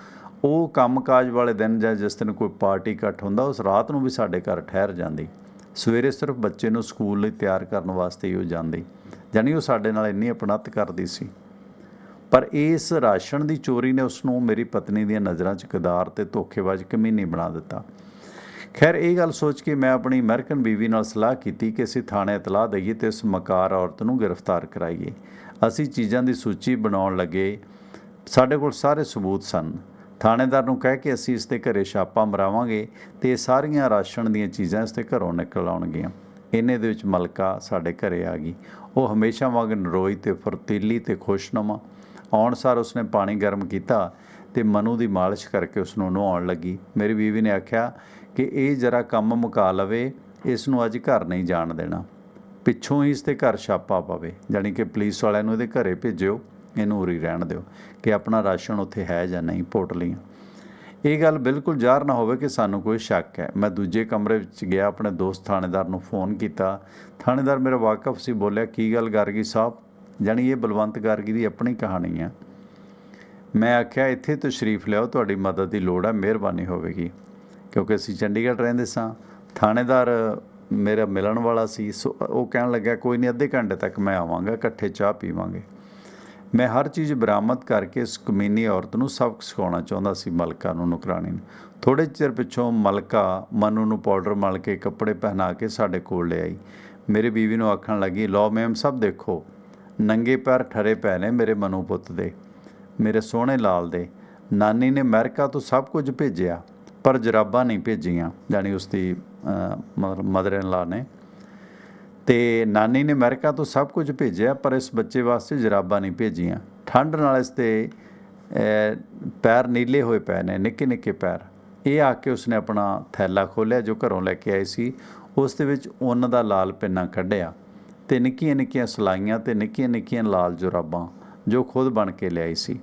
ਉਹ ਕੰਮਕਾਜ ਵਾਲੇ ਦਿਨ ਜਾਂ ਜਿਸ ਦਿਨ ਕੋਈ ਪਾਰਟੀ ਇਕੱਠ ਹੁੰਦਾ, ਉਸ ਰਾਤ ਨੂੰ ਵੀ ਸਾਡੇ ਘਰ ਠਹਿਰ ਜਾਂਦੀ। ਸਵੇਰੇ ਸਿਰਫ ਬੱਚੇ ਨੂੰ ਸਕੂਲ ਲਈ ਤਿਆਰ ਕਰਨ ਵਾਸਤੇ ਹੀ ਉਹ ਜਾਂਦੀ। ਜਾਨੀ ਉਹ ਸਾਡੇ ਨਾਲ ਇੰਨੀ ਅਪਣਤ ਕਰਦੀ ਸੀ। ਪਰ ਇਸ ਰਾਸ਼ਨ ਦੀ ਚੋਰੀ ਨੇ ਉਸ ਨੂੰ ਮੇਰੀ ਪਤਨੀ ਦੀਆਂ ਨਜ਼ਰਾਂ 'ਚ ਗਦਾਰ ਤੇ ਧੋਖੇਬਾਜ਼ ਕਮੀਨੀ ਬਣਾ ਦਿੱਤਾ। ਖੈਰ, ਇਹ ਗੱਲ ਸੋਚ ਕੇ ਮੈਂ ਆਪਣੀ ਅਮਰੀਕਨ ਬੀਵੀ ਨਾਲ ਸਲਾਹ ਕੀਤੀ ਕਿ ਅਸੀਂ ਥਾਣੇ ਇਤਲਾਹ ਦਈਏ ਤੇ ਇਸ ਮਕਾਰ ਔਰਤ ਨੂੰ ਗ੍ਰਿਫਤਾਰ ਕਰਾਈਏ। ਅਸੀਂ ਚੀਜ਼ਾਂ ਦੀ ਸੂਚੀ ਬਣਾਉਣ ਲੱਗੇ। ਸਾਡੇ ਕੋਲ ਸਾਰੇ ਸਬੂਤ ਸਨ। ਥਾਣੇਦਾਰ ਨੂੰ ਕਹਿ ਕੇ ਅਸੀਂ ਇਸ ਦੇ ਘਰੇ ਛਾਪਾ ਮਰਾਵਾਂਗੇ ਤੇ ਇਹ ਸਾਰੀਆਂ ਰਾਸ਼ਨ ਦੀਆਂ ਚੀਜ਼ਾਂ ਇਸ ਦੇ ਘਰੋਂ ਨਿਕਲ ਆਉਣਗੀਆਂ। ਇੰਨੇ ਦੇ ਵਿੱਚ ਮਲਕਾ ਸਾਡੇ ਘਰੇ ਆ ਗਈ। ਉਹ ਹਮੇਸ਼ਾ ਵਾਂਗ ਨਰੋਈ ਤੇ ਫੁਰਤੀਲੀ ਤੇ ਖੁਸ਼ਨੁਮਾ। ਆਉਣ ਸਾਰ ਉਸਨੇ ਪਾਣੀ ਗਰਮ ਕੀਤਾ ਤੇ ਮਨੂ ਦੀ ਮਾਲਿਸ਼ ਕਰਕੇ ਉਸ ਨੂੰ ਨਹਾਉਣ ਲੱਗੀ। ਮੇਰੀ ਬੀਵੀ ਨੇ ਆਖਿਆ ਕਿ ਇਹ ਜਰਾ ਕੰਮ ਮੁਕਾ ਲਵੇ, ਇਸ ਨੂੰ ਅੱਜ ਘਰ ਨਹੀਂ ਜਾਣ ਦੇਣਾ। ਪਿੱਛੋਂ ਹੀ ਇਸ ਤੇ ਘਰ ਛਾਪਾ ਪਵੇ, ਜਾਣੀ ਕਿ ਪੁਲਿਸ ਵਾਲਿਆਂ ਨੂੰ ਇਹਦੇ ਘਰੇ ਭੇਜਿਓ। ਇਹਨੂੰ ਉਰੀ ਰਹਿਣ ਦਿਓ ਕਿ ਆਪਣਾ ਰਾਸ਼ਨ ਉੱਥੇ ਹੈ ਜਾਂ ਨਹੀਂ ਪੋਟਲੀਆਂ ਇਹ ਗੱਲ ਬਿਲਕੁਲ ਜ਼ਾਹਰ ਨਾ ਹੋਵੇ ਕਿ ਸਾਨੂੰ ਕੋਈ ਸ਼ੱਕ ਹੈ। ਮੈਂ ਦੂਜੇ ਕਮਰੇ ਵਿੱਚ ਗਿਆ, ਆਪਣੇ ਦੋਸਤ ਥਾਣੇਦਾਰ ਨੂੰ ਫੋਨ ਕੀਤਾ। ਥਾਣੇਦਾਰ ਮੇਰਾ ਵਾਕਫ ਸੀ, ਬੋਲਿਆ, ਕੀ ਗੱਲ ਗਾਰਗੀ ਸਾਹਿਬ? ਜਾਣੀ ਇਹ ਬਲਵੰਤ ਗਾਰਗੀ ਦੀ ਆਪਣੀ ਕਹਾਣੀ ਹੈ। ਮੈਂ ਆਖਿਆ, ਇੱਥੇ ਤਸ਼ਰੀਫ ਲਿਆਓ, ਤੁਹਾਡੀ ਮਦਦ ਦੀ ਲੋੜ ਹੈ, ਮਿਹਰਬਾਨੀ ਹੋਵੇਗੀ। ਕਿਉਂਕਿ ਅਸੀਂ ਚੰਡੀਗੜ੍ਹ ਰਹਿੰਦੇ ਸਾਂ। ਥਾਣੇਦਾਰ ਮੇਰਾ ਮਿਲਣ ਵਾਲਾ ਸੀ, ਸੋ ਉਹ ਕਹਿਣ ਲੱਗਾ ਕੋਈ ਨਹੀਂ, ਅੱਧੇ ਘੰਟੇ ਤੱਕ ਮੈਂ ਆਵਾਂਗਾ, ਇਕੱਠੇ ਚਾਹ ਪੀਵਾਂਗੇ। ਮੈਂ ਹਰ ਚੀਜ਼ ਬਰਾਮਦ ਕਰਕੇ ਇਸ ਕਮੀਨੀ ਔਰਤ ਨੂੰ ਸਬਕ ਸਿਖਾਉਣਾ ਚਾਹੁੰਦਾ ਸੀ ਮਲਕਾ ਨੂੰ, ਨੁਕਰਾਣੀ ਨੂੰ। ਥੋੜੇ ਚਿਰ ਪਿੱਛੋਂ ਮਲਕਾ ਮਨੂ ਨੂੰ ਪਾਊਡਰ ਮਲ ਕੇ ਕੱਪੜੇ ਪਹਿਨਾ ਕੇ ਸਾਡੇ ਕੋਲ ਲੈ ਆਈ। ਮੇਰੇ ਬੀਵੀ ਨੂੰ ਆਖਣ ਲੱਗੀ, ਲਓ ਮੈਮ ਸਭ ਦੇਖੋ। ਨੰਗੇ ਪੈਰ ਠਰੇ ਪਏ ਨੇ ਮੇਰੇ ਮਨੂ ਪੁੱਤ ਦੇ। ਮੇਰੇ ਸੋਹਣੇ ਲਾਲ ਦੇ। ਨਾਨੀ ਨੇ ਅਮਰੀਕਾ ਤੋਂ ਸਭ ਕੁਝ ਭੇਜਿਆ, ਪਰ ਜਰਾਬਾਂ ਨਹੀਂ ਭੇਜੀਆਂ। ਜਾਨੀ ਉਸ ਦੀ ਮਦਰ ਇਨ ਲਾ ਨੇ ਤੇ ਨਾਨੀ ਨੇ ਅਮਰੀਕਾ ਤੋਂ ਸਭ ਕੁਝ ਭੇਜਿਆ, ਪਰ ਇਸ ਬੱਚੇ ਵਾਸਤੇ ਜਰਾਬਾਂ ਨਹੀਂ ਭੇਜੀਆਂ। ਠੰਡ ਨਾਲ ਇਸ ਤੇ ਪੈਰ ਨੀਲੇ ਹੋਏ ਪਏ ਨੇ, ਨਿੱਕੇ ਨਿੱਕੇ ਪੈਰ। ਇਹ ਆ ਕੇ ਉਸਨੇ ਆਪਣਾ ਥੈਲਾ ਖੋਲ੍ਹਿਆ, ਜੋ ਘਰੋਂ ਲੈ ਕੇ ਆਈ ਸੀ। ਉਸ ਦੇ ਵਿੱਚ ਉੱਨ ਦਾ ਲਾਲ ਪਿੰਨਾ ਕੱਢਿਆ ਤੇ ਨਿੱਕੀਆਂ ਨਿੱਕੀਆਂ ਸਲਾਈਆਂ ਤੇ ਨਿੱਕੀਆਂ ਨਿੱਕੀਆਂ ਲਾਲ ਜੁਰਾਬਾਂ, ਜੋ ਖੁਦ ਬਣ ਕੇ ਲਿਆਈ ਸੀ।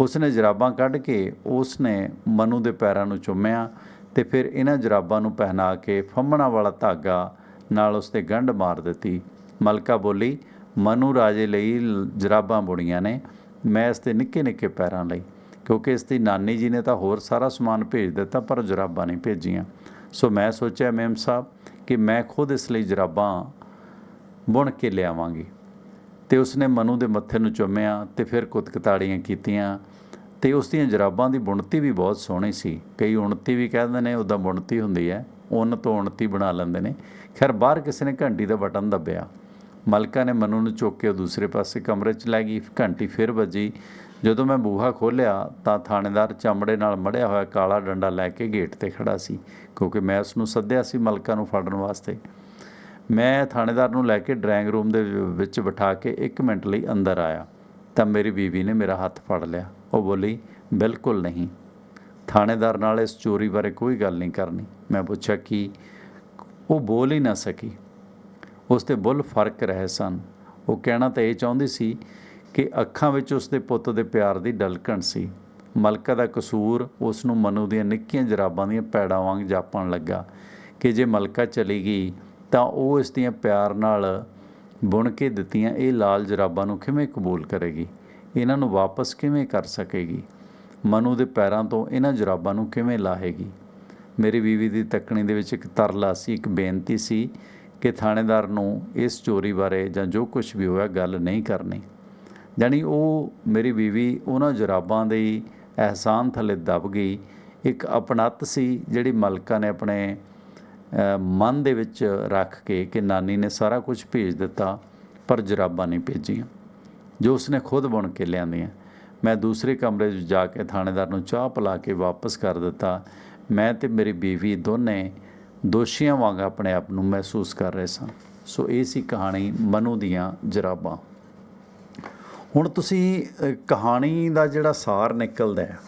ਉਸਨੇ ਜਰਾਬਾਂ ਕੱਢ ਕੇ ਉਸਨੇ ਮਨੂ ਦੇ ਪੈਰਾਂ ਨੂੰ ਚੁੰਮਿਆ ਤੇ ਫਿਰ ਇਹਨਾਂ ਜਰਾਬਾਂ ਨੂੰ ਪਹਿਨਾ ਕੇ ਫੰਮਣਾ ਵਾਲਾ ਧਾਗਾ ਨਾਲ ਉਸ 'ਤੇ ਗੰਢ ਮਾਰ ਦਿੱਤੀ। ਮਲਕਾ ਬੋਲੀ, ਮਨੂ ਰਾਜੇ ਲਈ ਜਰਾਬਾਂ ਬੁਣੀਆਂ ਨੇ। ਮੈਂ ਇਸ ਦੇ ਨਿੱਕੇ ਨਿੱਕੇ ਪੈਰਾਂ ਲਈ। ਕਿਉਂਕਿ ਇਸ ਦੀ ਨਾਨੀ ਜੀ ਨੇ ਤਾਂ ਹੋਰ ਸਾਰਾ ਸਮਾਨ ਭੇਜ ਦਿੱਤਾ, ਪਰ ਜਰਾਬਾਂ ਨਹੀਂ ਭੇਜੀਆਂ। ਸੋ ਮੈਂ ਸੋਚਿਆ, ਮੈਮ ਸਾਹਿਬ, ਕਿ ਮੈਂ ਖੁਦ ਇਸ ਲਈ ਜਰਾਬਾਂ ਬੁਣ ਕੇ ਲਿਆਵਾਂਗੀ। ਤੇ ਉਸਨੇ ਮਨੂ ਦੇ ਮੱਥੇ ਨੂੰ ਚੁੰਮਿਆ ਤੇ ਫਿਰ ਕੁਤਕਤਾੜੀਆਂ ਕੀਤੀਆਂ। ਤੇ ਉਸ ਦੀਆਂ ਜਰਾਬਾਂ ਦੀ ਬੁਣਤੀ ਵੀ ਬਹੁਤ ਸੋਹਣੀ ਸੀ। ਕਈ ਉਣਤੀ ਵੀ ਕਹਿੰਦੇ ਨੇ ਉਦਾਂ ਬੁਣਤੀ ਹੁੰਦੀ ਹੈ। ਉੱਨ ਤੋਂ ਉਣਤੀ ਬਣਾ ਲੈਂਦੇ ਨੇ। ਖੈਰ, ਬਾਹਰ ਕਿਸੇ ਨੇ ਘੰਟੀ ਦਾ ਬਟਨ ਦੱਬਿਆ। ਮਲਕਾ ਨੇ ਮਨੂ ਨੂੰ ਚੁੱਕ ਕੇ ਉਹ ਦੂਸਰੇ ਪਾਸੇ ਕਮਰੇ 'ਚ ਲੈ ਗਈ। ਘੰਟੀ ਫਿਰ ਵੱਜੀ। ਜਦੋਂ ਮੈਂ ਬੂਹਾ ਖੋਲ੍ਹਿਆ ਤਾਂ ਥਾਣੇਦਾਰ ਚਮੜੇ ਨਾਲ ਮੜਿਆ ਹੋਇਆ ਕਾਲਾ ਡੰਡਾ ਲੈ ਕੇ ਗੇਟ ਤੇ ਖੜਾ ਸੀ, ਕਿਉਂਕਿ ਮੈਂ ਉਸ ਨੂੰ ਸੱਦਿਆ ਸੀ ਮਲਕਾ ਨੂੰ ਫੜਨ ਵਾਸਤੇ। ਮੈਂ ਥਾਣੇਦਾਰ ਨੂੰ ਲੈ ਕੇ ਡਰਾਇੰਗ ਰੂਮ ਦੇ ਵਿੱਚ ਬਿਠਾ ਕੇ 1 ਮਿੰਟ ਲਈ ਅੰਦਰ ਆਇਆ। ਤਾਂ ਮੇਰੀ ਬੀਵੀ ਨੇ ਮੇਰਾ ਹੱਥ ਫੜ ਲਿਆ। ਉਹ ਬੋਲੀ, ਬਿਲਕੁਲ ਨਹੀਂ। ਥਾਣੇਦਾਰ ਨਾਲ ਇਸ ਚੋਰੀ ਬਾਰੇ ਕੋਈ ਗੱਲ ਨਹੀਂ ਕਰਨੀ। ਮੈਂ ਪੁੱਛਿਆ ਕਿ ਉਹ ਬੋਲ ਹੀ ਨਾ ਸਕੀ। ਉਸ 'ਤੇ ਬੁੱਲ ਫ਼ਰਕ ਰਹੇ ਸਨ। ਉਹ ਕਹਿਣਾ ਤਾਂ ਇਹ ਚਾਹੁੰਦੀ ਸੀ ਕਿ ਅੱਖਾਂ ਵਿੱਚ ਉਸ ਦੇ ਪੁੱਤ ਦੇ ਪਿਆਰ ਦੀ ਡਲਕਣ ਸੀ। ਮਲਕਾ ਦਾ ਕਸੂਰ ਉਸ ਨੂੰ ਮਨੂ ਦੀਆਂ ਨਿੱਕੀਆਂ ਜਰਾਬਾਂ ਦੀਆਂ ਪੈੜਾਂ ਵਾਂਗ ਜਾਪਣ ਲੱਗਾ ਕਿ ਜੇ ਮਲਕਾ ਚਲੀ ਗਈ ਤਾਂ ਉਹ ਇਸ ਦੀਆਂ ਪਿਆਰ ਨਾਲ ਬੁਣ ਕੇ ਦਿੱਤੀਆਂ ਇਹ ਲਾਲ ਜਰਾਬਾਂ ਨੂੰ ਕਿਵੇਂ ਕਬੂਲ ਕਰੇਗੀ? ਇਹਨਾਂ ਨੂੰ ਵਾਪਸ ਕਿਵੇਂ ਕਰ ਸਕੇਗੀ? ਮਨੂ ਦੇ ਪੈਰਾਂ ਤੋਂ ਇਹਨਾਂ ਜਰਾਬਾਂ ਨੂੰ ਕਿਵੇਂ ਲਾਹੇਗੀ? ਮੇਰੀ ਬੀਵੀ ਦੀ ਤੱਕਣੀ ਦੇ ਵਿੱਚ ਇੱਕ ਤਰਲਾ ਸੀ, ਇੱਕ ਬੇਨਤੀ ਸੀ ਕਿ ਥਾਣੇਦਾਰ ਨੂੰ ਇਸ ਚੋਰੀ ਬਾਰੇ ਜਾਂ ਜੋ ਕੁਝ ਵੀ ਹੋਇਆ ਗੱਲ ਨਹੀਂ ਕਰਨੀ। ਜਾਣੀ ਉਹ, ਮੇਰੀ ਬੀਵੀ ਉਹਨਾਂ ਜਰਾਬਾਂ ਦੇ ਅਹਿਸਾਨ ਥੱਲੇ ਦਬ ਗਈ। ਇੱਕ ਅਪਣਤ ਸੀ ਜਿਹੜੀ ਮਲਕਾ ਨੇ ਆਪਣੇ ਮਨ ਦੇ ਵਿੱਚ ਰੱਖ ਕੇ ਕਿ ਨਾਨੀ ਨੇ ਸਾਰਾ ਕੁਝ ਭੇਜ ਦਿੱਤਾ, ਪਰ ਜਰਾਬਾਂ ਨਹੀਂ ਭੇਜੀਆਂ। ਜੋ ਉਸਨੇ ਖੁਦ ਬੁਣ ਕੇ ਲਿਆਂਦੀਆਂ। ਮੈਂ ਦੂਸਰੇ ਕਮਰੇ 'ਚ ਜਾ ਕੇ ਥਾਣੇਦਾਰ ਨੂੰ ਚਾਹ ਪਿਲਾ ਕੇ ਵਾਪਸ ਕਰ ਦਿੱਤਾ। ਮੈਂ ਤੇ ਮੇਰੀ ਬੀਵੀ ਦੋਨੇ ਦੋਸ਼ੀਆਂ ਵਾਂਗ ਆਪਣੇ ਆਪ ਨੂੰ ਮਹਿਸੂਸ ਕਰ ਰਹੇ ਸਾਂ। ਸੋ ਇਹ ਸੀ ਕਹਾਣੀ ਮਨੂ ਦੀਆਂ ਜਰਾਬਾਂ। ਹੁਣ ਤੁਸੀਂ ਕਹਾਣੀ ਦਾ ਜਿਹੜਾ ਸਾਰ ਨਿਕਲਦਾ ਹੈ,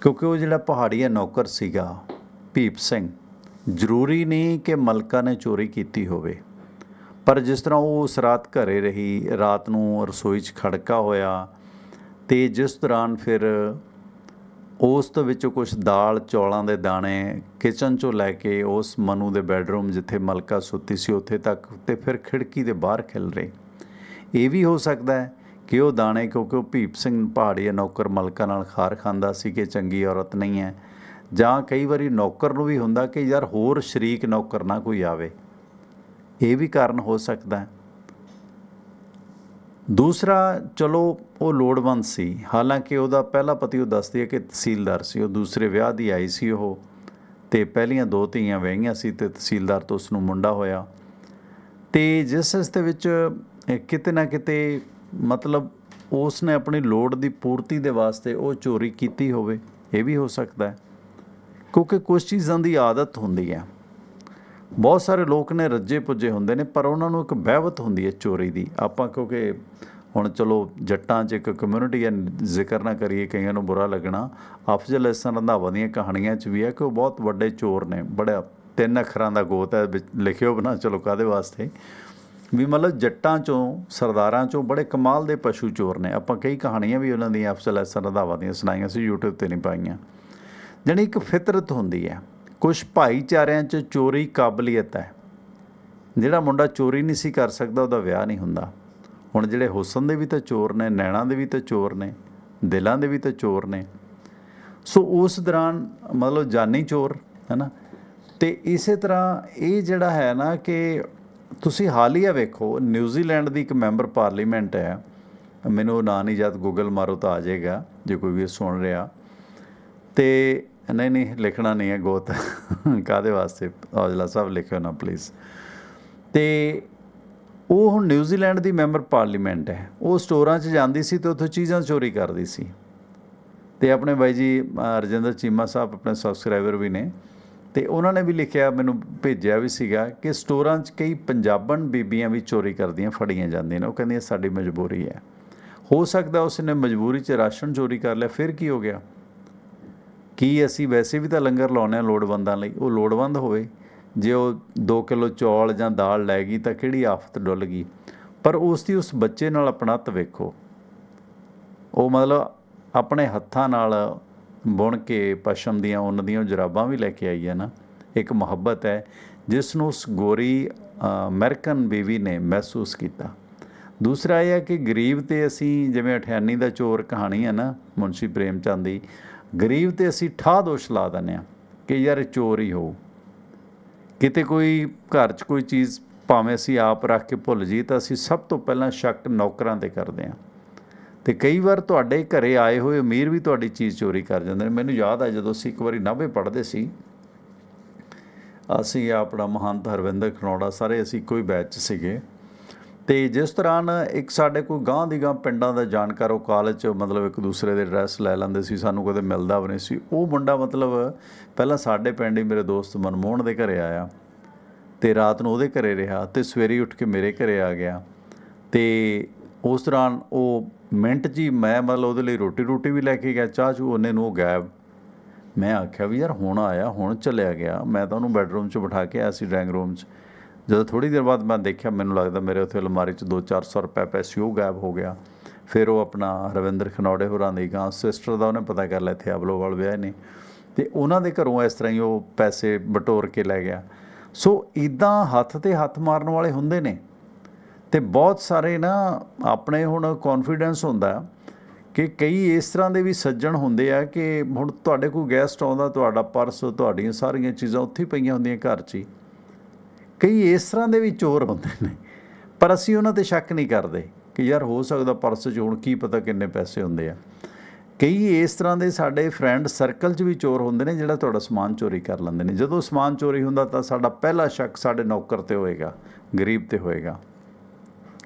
ਕਿਉਂਕਿ ਉਹ ਜਿਹੜਾ ਪਹਾੜੀਆ ਨੌਕਰ ਸੀਗਾ, ਭੀਪ ਸਿੰਘ, ਜ਼ਰੂਰੀ ਨਹੀਂ ਕਿ ਮਲਕਾ ਨੇ ਚੋਰੀ ਕੀਤੀ ਹੋਵੇ। ਪਰ ਜਿਸ ਤਰ੍ਹਾਂ ਉਹ ਉਸ ਰਾਤ ਘਰੇ ਰਹੀ, ਰਾਤ ਨੂੰ ਰਸੋਈ 'ਚ ਖੜਕਾ ਹੋਇਆ ਤੇ ਜਿਸ ਦੌਰਾਨ ਫਿਰ ਉਸ ਦੇ ਵਿੱਚੋਂ ਕੁਝ ਦਾਲ ਚੌਲਾਂ ਦੇ ਦਾਣੇ ਕਿਚਨ 'ਚੋਂ ਲੈ ਕੇ ਉਸ ਮਨੂ ਦੇ ਬੈੱਡਰੂਮ ਜਿੱਥੇ ਮਲਕਾ ਸੁੱਤੀ ਸੀ ਉੱਥੇ ਤੱਕ ਤੇ ਫਿਰ ਖਿੜਕੀ ਦੇ ਬਾਹਰ ਖਿਲ ਰਹੇ। ਇਹ ਵੀ ਹੋ ਸਕਦਾ ਹੈ ਕਿ ਉਹ ਦਾਣੇ ਕਿਉਂਕਿ ਉਹ ਭੀਪ ਸਿੰਘ ਪਹਾੜੀਆ ਨੌਕਰ ਮਲਕਾ ਨਾਲ ਖਾਰ ਖਾਂਦਾ ਸੀ ਕਿ ਚੰਗੀ ਔਰਤ ਨਹੀਂ ਹੈ। ਜਾਂ ਕਈ ਵਾਰੀ ਨੌਕਰ ਨੂੰ ਵੀ ਹੁੰਦਾ ਕਿ ਯਾਰ ਹੋਰ ਸ਼ਰੀਕ ਨੌਕਰ ਨਾ ਕੋਈ ਆਵੇ। ਇਹ ਵੀ ਕਾਰਨ ਹੋ ਸਕਦਾ ਹੈ। ਦੂਸਰਾ, ਚਲੋ, ਉਹ ਲੋੜਵੰਦ ਸੀ। ਹਾਲਾਂਕਿ ਉਹਦਾ ਪਹਿਲਾ ਪਤੀ ਉਹ ਦੱਸਦੀ ਹੈ ਕਿ ਤਹਿਸੀਲਦਾਰ ਸੀ। ਉਹ ਦੂਸਰੇ ਵਿਆਹ ਦੀ ਆਈ ਸੀ ਉਹ। ਤੇ ਪਹਿਲੀਆਂ ਦੋ ਧੀਆਂ ਵਿਆਹੀਆਂ ਸੀ ਤੇ ਤਹਿਸੀਲਦਾਰ ਤੋਂ ਉਸ ਨੂੰ ਮੁੰਡਾ ਹੋਇਆ। ਤੇ ਜਿਸ ਇਸ ਦੇ ਵਿੱਚ ਕਿਤੇ ਨਾ ਕਿਤੇ, ਮਤਲਬ ਉਸ ਨੇ ਆਪਣੀ ਲੋੜ ਦੀ ਪੂਰਤੀ ਦੇ ਵਾਸਤੇ ਉਹ ਚੋਰੀ ਕੀਤੀ ਹੋਵੇ, ਇਹ ਵੀ ਹੋ ਸਕਦਾ ਹੈ। ਕਿਉਂਕਿ ਕੁਝ ਚੀਜ਼ਾਂ ਦੀ ਆਦਤ ਹੁੰਦੀ ਹੈ। ਬਹੁਤ ਸਾਰੇ ਲੋਕ ਨੇ ਰੱਜੇ ਪੁੱਜੇ ਹੁੰਦੇ ਨੇ, ਪਰ ਉਹਨਾਂ ਨੂੰ ਇੱਕ ਬਹਿਵਤ ਹੁੰਦੀ ਹੈ ਚੋਰੀ ਦੀ। ਆਪਾਂ ਕਿਉਂਕਿ ਹੁਣ ਚਲੋ ਜੱਟਾਂ 'ਚ ਇੱਕ ਕਮਿਊਨਿਟੀ ਹੈ, ਜ਼ਿਕਰ ਨਾ ਕਰੀਏ ਕਈਆਂ ਨੂੰ ਬੁਰਾ ਲੱਗਣਾ। ਅਫਜ਼ਲ ਹਸਨ ਰੰਧਾਵਾ ਦੀਆਂ ਕਹਾਣੀਆਂ 'ਚ ਵੀ ਹੈ ਕਿ ਉਹ ਬਹੁਤ ਵੱਡੇ ਚੋਰ ਨੇ। ਬੜਾ ਤਿੰਨ ਅੱਖਰਾਂ ਦਾ ਗੋਤ ਹੈ, ਵਿੱਚ ਲਿਖਿਓ ਬਣਾ, ਚਲੋ ਕਾਦੇ ਵਾਸਤੇ? ਵੀ ਮਤਲਬ ਜੱਟਾਂ 'ਚੋਂ, ਸਰਦਾਰਾਂ 'ਚੋਂ ਬੜੇ ਕਮਾਲ ਦੇ ਪਸ਼ੂ ਚੋਰ ਨੇ। ਆਪਾਂ ਕਈ ਕਹਾਣੀਆਂ ਵੀ ਉਹਨਾਂ ਦੀਆਂ ਅਫਜ਼ਲ ਹਸਨ ਰੰਧਾਵਾ ਦੀਆਂ ਸੁਣਾਈਆਂ ਸੀ, YouTube ਤੇ ਨਹੀਂ ਪਾਈਆਂ। ਜਾਣੀ ਇੱਕ ਫਿਤਰਤ ਹੁੰਦੀ ਹੈ। ਕੁਝ ਭਾਈਚਾਰਿਆਂ 'ਚ ਚੋਰੀ ਕਾਬਲੀਅਤ ਹੈ। ਜਿਹੜਾ ਮੁੰਡਾ ਚੋਰੀ ਨਹੀਂ ਸੀ ਕਰ ਸਕਦਾ, ਉਹਦਾ ਵਿਆਹ ਨਹੀਂ ਹੁੰਦਾ। ਹੁਣ ਜਿਹੜੇ ਹੁਸਨ ਦੇ ਵੀ ਤਾਂ ਚੋਰ ਨੇ, ਨੈਣਾਂ ਦੇ ਵੀ ਤਾਂ ਚੋਰ ਨੇ, ਦਿਲਾਂ ਦੇ ਵੀ ਤਾਂ ਚੋਰ ਨੇ। ਸੋ ਉਸ ਦੌਰਾਨ ਮਤਲਬ ਜਾਨੀ ਚੋਰ ਹੈ ਨਾ ਤੇ ਇਸੇ ਤਰ੍ਹਾਂ ਇਹ ਜਿਹੜਾ ਹੈ ਨਾ ਕਿ ਤੁਸੀਂ ਹਾਲੀਆ ਵੇਖੋ, ਨਿਊਜ਼ੀਲੈਂਡ ਦੀ ਇੱਕ ਮੈਂਬਰ ਪਾਰਲੀਮੈਂਟ ਹੈ। ਮੈਨੂੰ ਉਹ ਨਾਂ ਨਹੀਂ ਯਾਦ ਗੂਗਲ ਮਾਰੋ ਤਾਂ ਆ ਜਾਏਗਾ, ਜੇ ਕੋਈ ਵੀ ਸੁਣ ਰਿਹਾ। ਤੇ ਨਹੀਂ ਨਹੀਂ, ਲਿਖਣਾ ਨਹੀਂ ਹੈ ਗੋਤ। ਕਾਦੇ ਵਾਸਤੇ ਔਜਲਾ ਸਾਹਿਬ ਲਿਖਿਓ ਨਾ ਪਲੀਜ਼ ਤੇ ਉਹ ਹੁਣ ਨਿਊਜ਼ੀਲੈਂਡ ਦੀ ਮੈਂਬਰ ਪਾਰਲੀਮੈਂਟ ਹੈ। ਉਹ ਸਟੋਰਾਂ 'ਚ ਜਾਂਦੀ ਸੀ ਤੇ ਉੱਥੋਂ ਚੀਜ਼ਾਂ ਚੋਰੀ ਕਰਦੀ ਸੀ। ਤੇ ਆਪਣੇ ਬਾਈ ਜੀ ਰਜਿੰਦਰ ਚੀਮਾ ਸਾਹਿਬ ਆਪਣੇ ਸਬਸਕ੍ਰਾਈਬਰ ਵੀ ਨੇ। ਤੇ ਉਹਨਾਂ ਨੇ ਵੀ ਲਿਖਿਆ, ਮੈਨੂੰ ਭੇਜਿਆ ਵੀ ਸੀਗਾ ਕਿ ਸਟੋਰਾਂ 'ਚ ਕਈ ਪੰਜਾਬਣ ਬੀਬੀਆਂ ਵੀ ਚੋਰੀ ਕਰਦੀਆਂ, ਫੜੀਆਂ ਜਾਂਦੀਆਂ ਨੇ। ਉਹ ਕਹਿੰਦੀਆਂ, ਸਾਡੀ ਮਜਬੂਰੀ ਹੈ। ਹੋ ਸਕਦਾ ਉਸਨੇ ਮਜਬੂਰੀ 'ਚ ਰਾਸ਼ਨ ਚੋਰੀ ਕਰ ਲਿਆ, ਫਿਰ ਕੀ ਹੋ ਗਿਆ? ਕੀ ਅਸੀਂ ਵੈਸੇ ਵੀ ਤਾਂ ਲੰਗਰ ਲਾਉਂਦੇ ਹਾਂ ਲੋੜਵੰਦਾਂ ਲਈ ਉਹ ਲੋੜਵੰਦ ਹੋਵੇ। ਜੇ ਉਹ 2 ਕਿਲੋ ਚੌਲ ਜਾਂ ਦਾਲ ਲੈ ਗਈ ਤਾਂ ਕਿਹੜੀ ਆਫਤ ਡੁੱਲ ਗਈ? ਪਰ ਉਸ ਦੀ ਉਸ ਬੱਚੇ ਨਾਲ ਆਪਣਤ ਵੇਖੋ। ਉਹ ਮਤਲਬ ਆਪਣੇ ਹੱਥਾਂ ਨਾਲ ਬੁਣ ਕੇ ਪਸ਼ਮ ਦੀਆਂ ਉੱਨ ਦੀਆਂ ਜਰਾਬਾਂ ਵੀ ਲੈ ਕੇ ਆਈ ਹੈ ਨਾ। ਇੱਕ ਮੁਹੱਬਤ ਹੈ ਜਿਸ ਨੂੰ ਉਸ ਗੋਰੀ ਅ, ਅਮਰੀਕਨ ਬੀਵੀ ਨੇ ਮਹਿਸੂਸ ਕੀਤਾ। ਦੂਸਰਾ ਇਹ ਹੈ ਕਿ ਗਰੀਬ ਤੇ ਅਸੀਂ ਜਿਵੇਂ ਅਠਿਆਨੀ ਦਾ ਚੋਰ ਕਹਾਣੀ ਹੈ ਨਾ ਮੁਨਸ਼ੀ ਪ੍ਰੇਮ ਚੰਦ ਦੀ ਗਰੀਬ ਤੇ ਅਸੀਂ ਠਾਹ ਦੋਸ਼ ਲਾ ਦਿੰਦੇ ਹਾਂ ਕਿ ਯਾਰ ਇਹ ਚੋਰ ਹੀ ਹੋਊ। ਕਿਤੇ ਕੋਈ ਘਰ 'ਚ ਕੋਈ ਚੀਜ਼ ਭਾਵੇਂ ਅਸੀਂ ਆਪ ਰੱਖ ਕੇ ਭੁੱਲ ਜੀ ਤਾਂ ਅਸੀਂ ਸਭ ਤੋਂ ਪਹਿਲਾਂ ਸ਼ੱਕ ਨੌਕਰਾਂ ਤੇ ਕਰਦੇ ਹਾਂ। ਤੇ ਕਈ ਵਾਰ ਤੁਹਾਡੇ ਘਰੇ ਆਏ ਹੋਏ ਅਮੀਰ ਵੀ ਤੁਹਾਡੀ ਚੀਜ਼ ਚੋਰੀ ਕਰ ਜਾਂਦੇ ਨੇ। ਮੈਨੂੰ ਯਾਦ ਆ ਜਦੋਂ ਅਸੀਂ ਇੱਕ ਵਾਰੀ ਨਾਭੇ ਪੜ੍ਹਦੇ ਸੀ। ਅਸੀਂ ਆਪਣਾ ਮਹੰਤ ਹਰਵਿੰਦਰ ਖਨੌੜਾ ਸਾਰੇ ਅਸੀਂ ਇੱਕੋ ਹੀ ਬੈਚ ਸੀਗੇ। ਤੇ ਜਿਸ ਦੌਰਾਨ ਇੱਕ ਸਾਡੇ ਕੋਈ ਗਾਂਹ ਦੀ ਗਾਂਹ ਪਿੰਡਾਂ ਦਾ ਜਾਣਕਾਰ, ਉਹ ਕਾਲਜ 'ਚ ਮਤਲਬ ਇੱਕ ਦੂਸਰੇ ਦੇ ਐਡਰੈਸ ਲੈ ਲੈਂਦੇ ਸੀ, ਸਾਨੂੰ ਕਦੇ ਮਿਲਦਾ ਵੀ ਨਹੀਂ ਸੀ। ਉਹ ਮੁੰਡਾ ਮਤਲਬ ਪਹਿਲਾਂ ਸਾਡੇ ਪਿੰਡ ਹੀ ਮੇਰੇ ਦੋਸਤ ਮਨਮੋਹਨ ਦੇ ਘਰੇ ਆਇਆ ਤੇ ਰਾਤ ਨੂੰ ਉਹਦੇ ਘਰੇ ਰਿਹਾ ਤੇ ਸਵੇਰੇ ਉੱਠ ਕੇ ਮੇਰੇ ਘਰੇ ਆ ਗਿਆ। ਤੇ ਉਸ ਦੌਰਾਨ ਉਹ ਮਿੰਟ ਜੀ ਮੈਂ ਮਤਲਬ ਉਹਦੇ ਲਈ ਰੋਟੀ ਰੋਟੀ ਵੀ ਲੈ ਕੇ ਗਿਆ, ਚਾਹ ਚੂ ਉਹਨੇ ਨੂੰ ਉਹ ਗਾਇਬ। ਮੈਂ ਆਖਿਆ ਵੀ ਯਾਰ ਹੁਣ ਆਇਆ, ਹੁਣ ਚੱਲਿਆ ਗਿਆ। ਮੈਂ ਤਾਂ ਉਹਨੂੰ ਬੈੱਡਰੂਮ 'ਚ ਬਿਠਾ ਕੇ ਆਇਆ ਸੀ ਡਰਾਇੰਗ ਰੂਮ 'ਚ। ਜਦੋਂ ਥੋੜੀ ਦੇਰ ਬਾਅਦ ਮੈਂ ਦੇਖਿਆ, ਮੈਨੂੰ ਲੱਗਦਾ ਮੇਰੇ ਉੱਥੇ ਅਲਮਾਰੀ 'ਚ 2-400 ਰੁਪਏ ਪੈਸੇ ਉਹ ਗਾਇਬ ਹੋ ਗਿਆ। ਫਿਰ ਉਹ ਆਪਣਾ ਰਵਿੰਦਰ ਖਨੌੜੇ ਹੋਰਾਂ ਦੀ ਗਾਂ, ਸਿਸਟਰ ਦਾ ਉਹਨੇ ਪਤਾ ਕਰ ਲਿਆ, ਇੱਥੇ ਅਬਲੋਵਾਲ ਵਿਆਹ ਨੇ ਤੇ ਉਹਨਾਂ ਦੇ ਘਰੋਂ ਇਸ ਤਰ੍ਹਾਂ ਹੀ ਉਹ ਪੈਸੇ ਬਟੋਰ ਕੇ ਲੈ ਗਿਆ। ਸੋ ਇਦਾਂ ਹੱਥ ਤੇ ਹੱਥ ਮਾਰਨ ਵਾਲੇ ਹੁੰਦੇ ਨੇ। ਤੇ ਬਹੁਤ ਸਾਰੇ ਨਾ ਆਪਣੇ ਹੁਣ ਕੌਨਫੀਡੈਂਸ ਹੁੰਦਾ ਕਿ ਕਈ ਇਸ ਤਰ੍ਹਾਂ ਦੇ ਵੀ ਸੱਜਣ ਹੁੰਦੇ ਆ ਕਿ ਹੁਣ ਤੁਹਾਡੇ ਕੋਈ ਗੈਸਟ ਆਉਂਦਾ, ਤੁਹਾਡਾ ਪਰਸ, ਤੁਹਾਡੀਆਂ ਸਾਰੀਆਂ ਚੀਜ਼ਾਂ ਉੱਥੇ ਪਈਆਂ ਹੁੰਦੀਆਂ ਘਰ 'ਚ ਹੀ। ਕਈ ਇਸ ਤਰ੍ਹਾਂ ਦੇ ਵੀ ਚੋਰ ਹੁੰਦੇ ਨੇ, ਪਰ ਅਸੀਂ ਉਹਨਾਂ ਤੇ ਸ਼ੱਕ ਨਹੀਂ ਕਰਦੇ ਕਿ ਯਾਰ ਹੋ ਸਕਦਾ ਪਰਸ 'ਚ ਹੁਣ ਕੀ ਪਤਾ ਕਿੰਨੇ ਪੈਸੇ ਹੁੰਦੇ ਆ। ਕਈ ਇਸ ਤਰ੍ਹਾਂ ਦੇ ਸਾਡੇ ਫਰੈਂਡ ਸਰਕਲ 'ਚ ਵੀ ਚੋਰ ਹੁੰਦੇ ਨੇ ਜਿਹੜਾ ਤੁਹਾਡਾ ਸਮਾਨ ਚੋਰੀ ਕਰ ਲੈਂਦੇ ਨੇ। ਜਦੋਂ ਸਮਾਨ ਚੋਰੀ ਹੁੰਦਾ ਤਾਂ ਸਾਡਾ ਪਹਿਲਾ ਸ਼ੱਕ ਸਾਡੇ ਨੌਕਰ ਤੇ ਹੋਏਗਾ, ਗਰੀਬ ਤੇ ਹੋਏਗਾ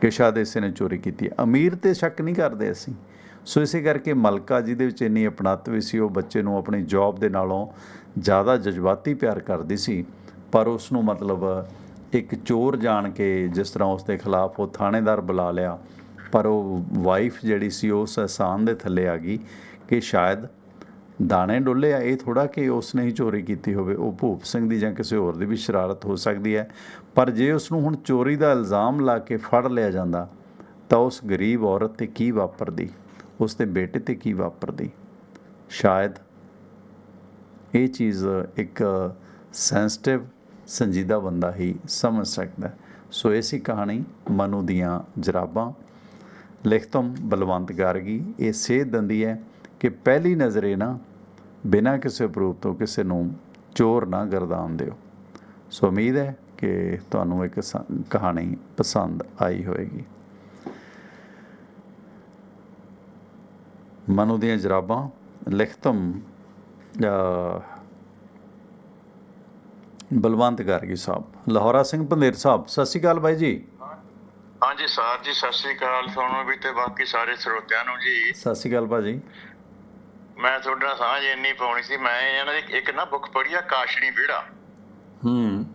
ਕਿ ਸ਼ਾਇਦ ਇਸੇ ਨੇ ਚੋਰੀ ਕੀਤੀ। ਹੈ ਅਮੀਰ ਤੇ ਸ਼ੱਕ ਨਹੀਂ ਕਰਦੇ ਅਸੀਂ। ਸੋ ਇਸੇ ਕਰਕੇ ਮਲਕਾ ਜਿਹਦੇ ਵਿੱਚ ਇੰਨੀ ਅਪਣੱਤ ਵੀ ਸੀ, ਉਹ ਬੱਚੇ ਨੂੰ ਆਪਣੀ ਜੌਬ ਦੇ ਨਾਲੋਂ ਜ਼ਿਆਦਾ ਜਜ਼ਬਾਤੀ ਪਿਆਰ ਕਰਦੀ ਸੀ, ਪਰ ਉਸ ਨੂੰ ਮਤਲਬ ਇੱਕ ਚੋਰ ਜਾਣ ਕੇ ਜਿਸ ਤਰ੍ਹਾਂ ਉਸ ਦੇ ਖਿਲਾਫ ਉਹ ਥਾਣੇਦਾਰ ਬੁਲਾ ਲਿਆ, ਪਰ ਉਹ ਵਾਈਫ ਜਿਹੜੀ ਸੀ ਉਸ ਅਹਿਸਾਨ ਦੇ ਥੱਲੇ ਆ ਗਈ ਕਿ ਸ਼ਾਇਦ ਦਾਣੇ ਡੁੱਲੇ ਆ, ਇਹ ਥੋੜਾ ਕਿ ਉਸ ਨੇ ਹੀ ਚੋਰੀ ਕੀਤੀ ਹੋਵੇ। ਉਹ ਭੂਪ ਸਿੰਘ ਦੀ ਜਾਂ ਕਿਸੇ ਹੋਰ ਦੀ ਵੀ ਸ਼ਰਾਰਤ ਹੋ ਸਕਦੀ ਹੈ। ਪਰ ਜੇ ਉਸ ਨੂੰ ਹੁਣ ਚੋਰੀ ਦਾ ਇਲਜ਼ਾਮ ਲਾ ਕੇ ਫੜ ਲਿਆ ਜਾਂਦਾ, ਤਾਂ ਉਸ ਗਰੀਬ ਔਰਤ ਤੇ ਕੀ ਵਾਪਰਦੀ? ਉਸ ਦੇ ਬੇਟੇ ਤੇ ਕੀ ਵਾਪਰਦੀ? ਸ਼ਾਇਦ ਇਹ ਚੀਜ਼ ਇੱਕ ਸੈਂਸਿਟਿਵ ਸੰਜੀਦਾ ਬੰਦਾ ਹੀ ਸਮਝ ਸਕਦਾ ਸੋ ਇਹ ਸੀ ਕਹਾਣੀ ਮਨੂ ਦੀਆਂ ਜਰਾਬਾਂ। ਲਿਖਤਮ ਬਲਵੰਤ ਗਾਰਗੀ। ਇਹ ਸੇਧ ਦਿੰਦੀ ਹੈ ਕਿ ਪਹਿਲੀ ਨਜ਼ਰੇ ਨਾ ਬਿਨਾਂ ਕਿਸੇ ਪ੍ਰੂਫ ਤੋਂ ਕਿਸੇ ਨੂੰ ਚੋਰ ਨਾ ਗਰਦਾਨ ਦਿਓ। ਸੋ ਉਮੀਦ ਹੈ ਕਿ ਤੁਹਾਨੂੰ ਇੱਕ ਸ- ਕਹਾਣੀ ਪਸੰਦ ਆਈ ਹੋਵੇਗੀ। ਮਨੂ ਦੀਆਂ ਜਰਾਬਾਂ। ਲਿਖਤਮ ਬਲਵੰਤ ਗਾਰਗੀ ਸਾਹਿਬ। ਲਾਹੌਰਾ ਸਿੰਘ ਪੰਦੇਰ ਸਾਹਿਬ ਸਤਿ ਸ਼੍ਰੀ ਅਕਾਲ ਬਾਈ ਜੀ। ਹਾਂਜੀ ਸਰ ਜੀ ਸਤਿ ਸ੍ਰੀ ਅਕਾਲ। ਤੁਹਾਨੂੰ ਵੀ ਤੇ ਬਾਕੀ ਸਾਰੇ ਸਰੋਤਿਆਂ ਨੂੰ ਜੀ। ਸਤਿ ਸ਼੍ਰੀ ਅਕਾਲ ਭਾਜੀ। ਮੈਂ ਤੁਹਾਡਾ ਸਾਂਝ ਇੰਨੀ ਪਾਉਣੀ ਸੀ ਮੈਂ ਇਹਨਾਂ ਦੀ ਇੱਕ ਨਾ ਬੁੱਕ ਪੜ੍ਹੀ ਆ ਕਾਸ਼ਣੀ ਵਿਹੜਾ। ਹੂੰ।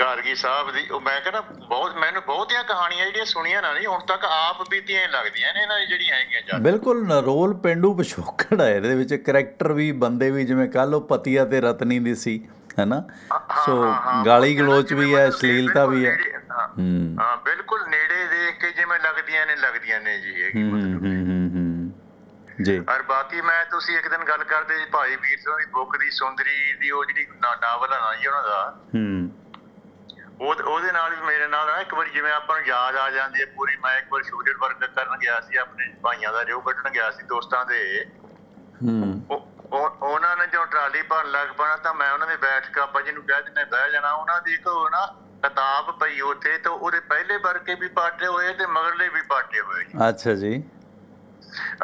ਗਾਰਗੀ ਸਾਹਿਬ ਦੀ ਉਹ ਮੈਂ ਕਹਿੰਦਾ ਬਹੁਤ ਮੈਨੂੰ ਬਹੁਤੀਆਂ ਕਹਾਣੀਆਂ ਜਿਹੜੀਆਂ ਸੁਣੀਆਂ ਨਾ ਨਹੀਂ ਹੁਣ ਤੱਕ ਆਪ ਬੀਤੀਆਂ ਹੀ ਲੱਗਦੀਆਂ ਨੇ ਇਹਨਾਂ ਦੀ ਜਿਹੜੀਆਂ ਹੈਗੀਆਂ ਜਾ ਬਿਲਕੁਲ ਨ- ਰੋਲ ਪਿੰਡੂ ਪਿਛੋਕੜ ਹੈ ਇਹਦੇ ਵਿੱਚ। ਕਰੈਕਟਰ ਵੀ ਬੰਦੇ ਵੀ ਜਿਵੇਂ ਕੱਲ ਉਹ ਪਤੀਆ ਤੇ ਰਤਨੀ ਦੀ ਸੀ। ਹੈਨਾ? ਸੋ ਗਾਲੀ ਗਲੋਚ ਵੀ ਹੈ ਅਸ਼ਲੀਲਤਾ ਵੀ ਹੈ। ਹਾਂ, ਬਿਲਕੁਲ ਨੇੜੇ ਦੇਖ ਕੇ ਜਿਵੇਂ ਲੱਗਦੀਆਂ ਨੇ ਲੱਗਦੀਆਂ ਨੇ ਜੀ ਹੈਗੀ ਹੂੰ ਹੂੰ ਹੂੰ ਜੀ। ਔਰ ਬਾਕੀ ਮੈਂ ਤੁਸੀਂ ਇੱਕ ਦਿਨ ਗੱਲ ਕਰਦੇ ਸੀ ਭਾਈ ਵੀਰ ਸਿੰਘ ਦੀ ਬੁੱਕ ਦੀ ਸੁੰਦਰੀ ਦੀ ਉਹ ਜਿਹੜੀ ਨਾਵਲ ਆ ਨਾ ਜੀ ਉਹਨਾਂ ਦਾ। ਹੂੰ। ਉਹ ਉਹਦੇ ਨਾਲ ਵੀ ਮੇਰੇ ਨਾਲ ਨਾ ਇੱਕ ਵਾਰੀ ਜਿਵੇਂ ਆਪਾਂ ਨੂੰ ਯਾਦ ਆ ਜਾਂਦੀ ਹੈ ਪੂਰੀ ਮੈਂ ਇੱਕ ਵਾਰ ਸਟੂਡੈਂਟ ਵਰਕ ਕਰਨ ਗਿਆ ਸੀ ਆਪਣੇ ਭਾਈਆਂ ਦਾ ਰਿਓ ਕੱਢਣ ਗਿਆ ਸੀ ਦੋਸਤਾਂ ਦੇ। ਹੂੰ। ਉਹ- ਉਹ- ਉਹਨਾਂ ਨੇ ਜੋ ਟਰਾਲੀ ਭਰਨ ਲੱਗ ਪਣਾ ਤਾਂ ਮੈਂ ਉਹਨਾਂ ਦੇ ਬੈਠ ਕੇ ਆਪਾਂ ਜਿਹਨੂੰ ਕਹਿ ਦਿੰਦੇ ਬਹਿ ਜਾਣਾ। ਉਹਨਾਂ ਦੀ ਇੱਕ ਉਹ ਨਾ ਕਿਤਾਬ ਪਈ ਉੱਥੇ ਤੇ ਉਹਦੇ ਪਹਿਲੇ ਵਰਕੇ ਵੀ ਪਾਟੇ ਹੋਏ ਤੇ ਮਗਰਲੇ ਵੀ ਪਾਟੇ ਹੋਏ। ਅੱਛਾ ਜੀ।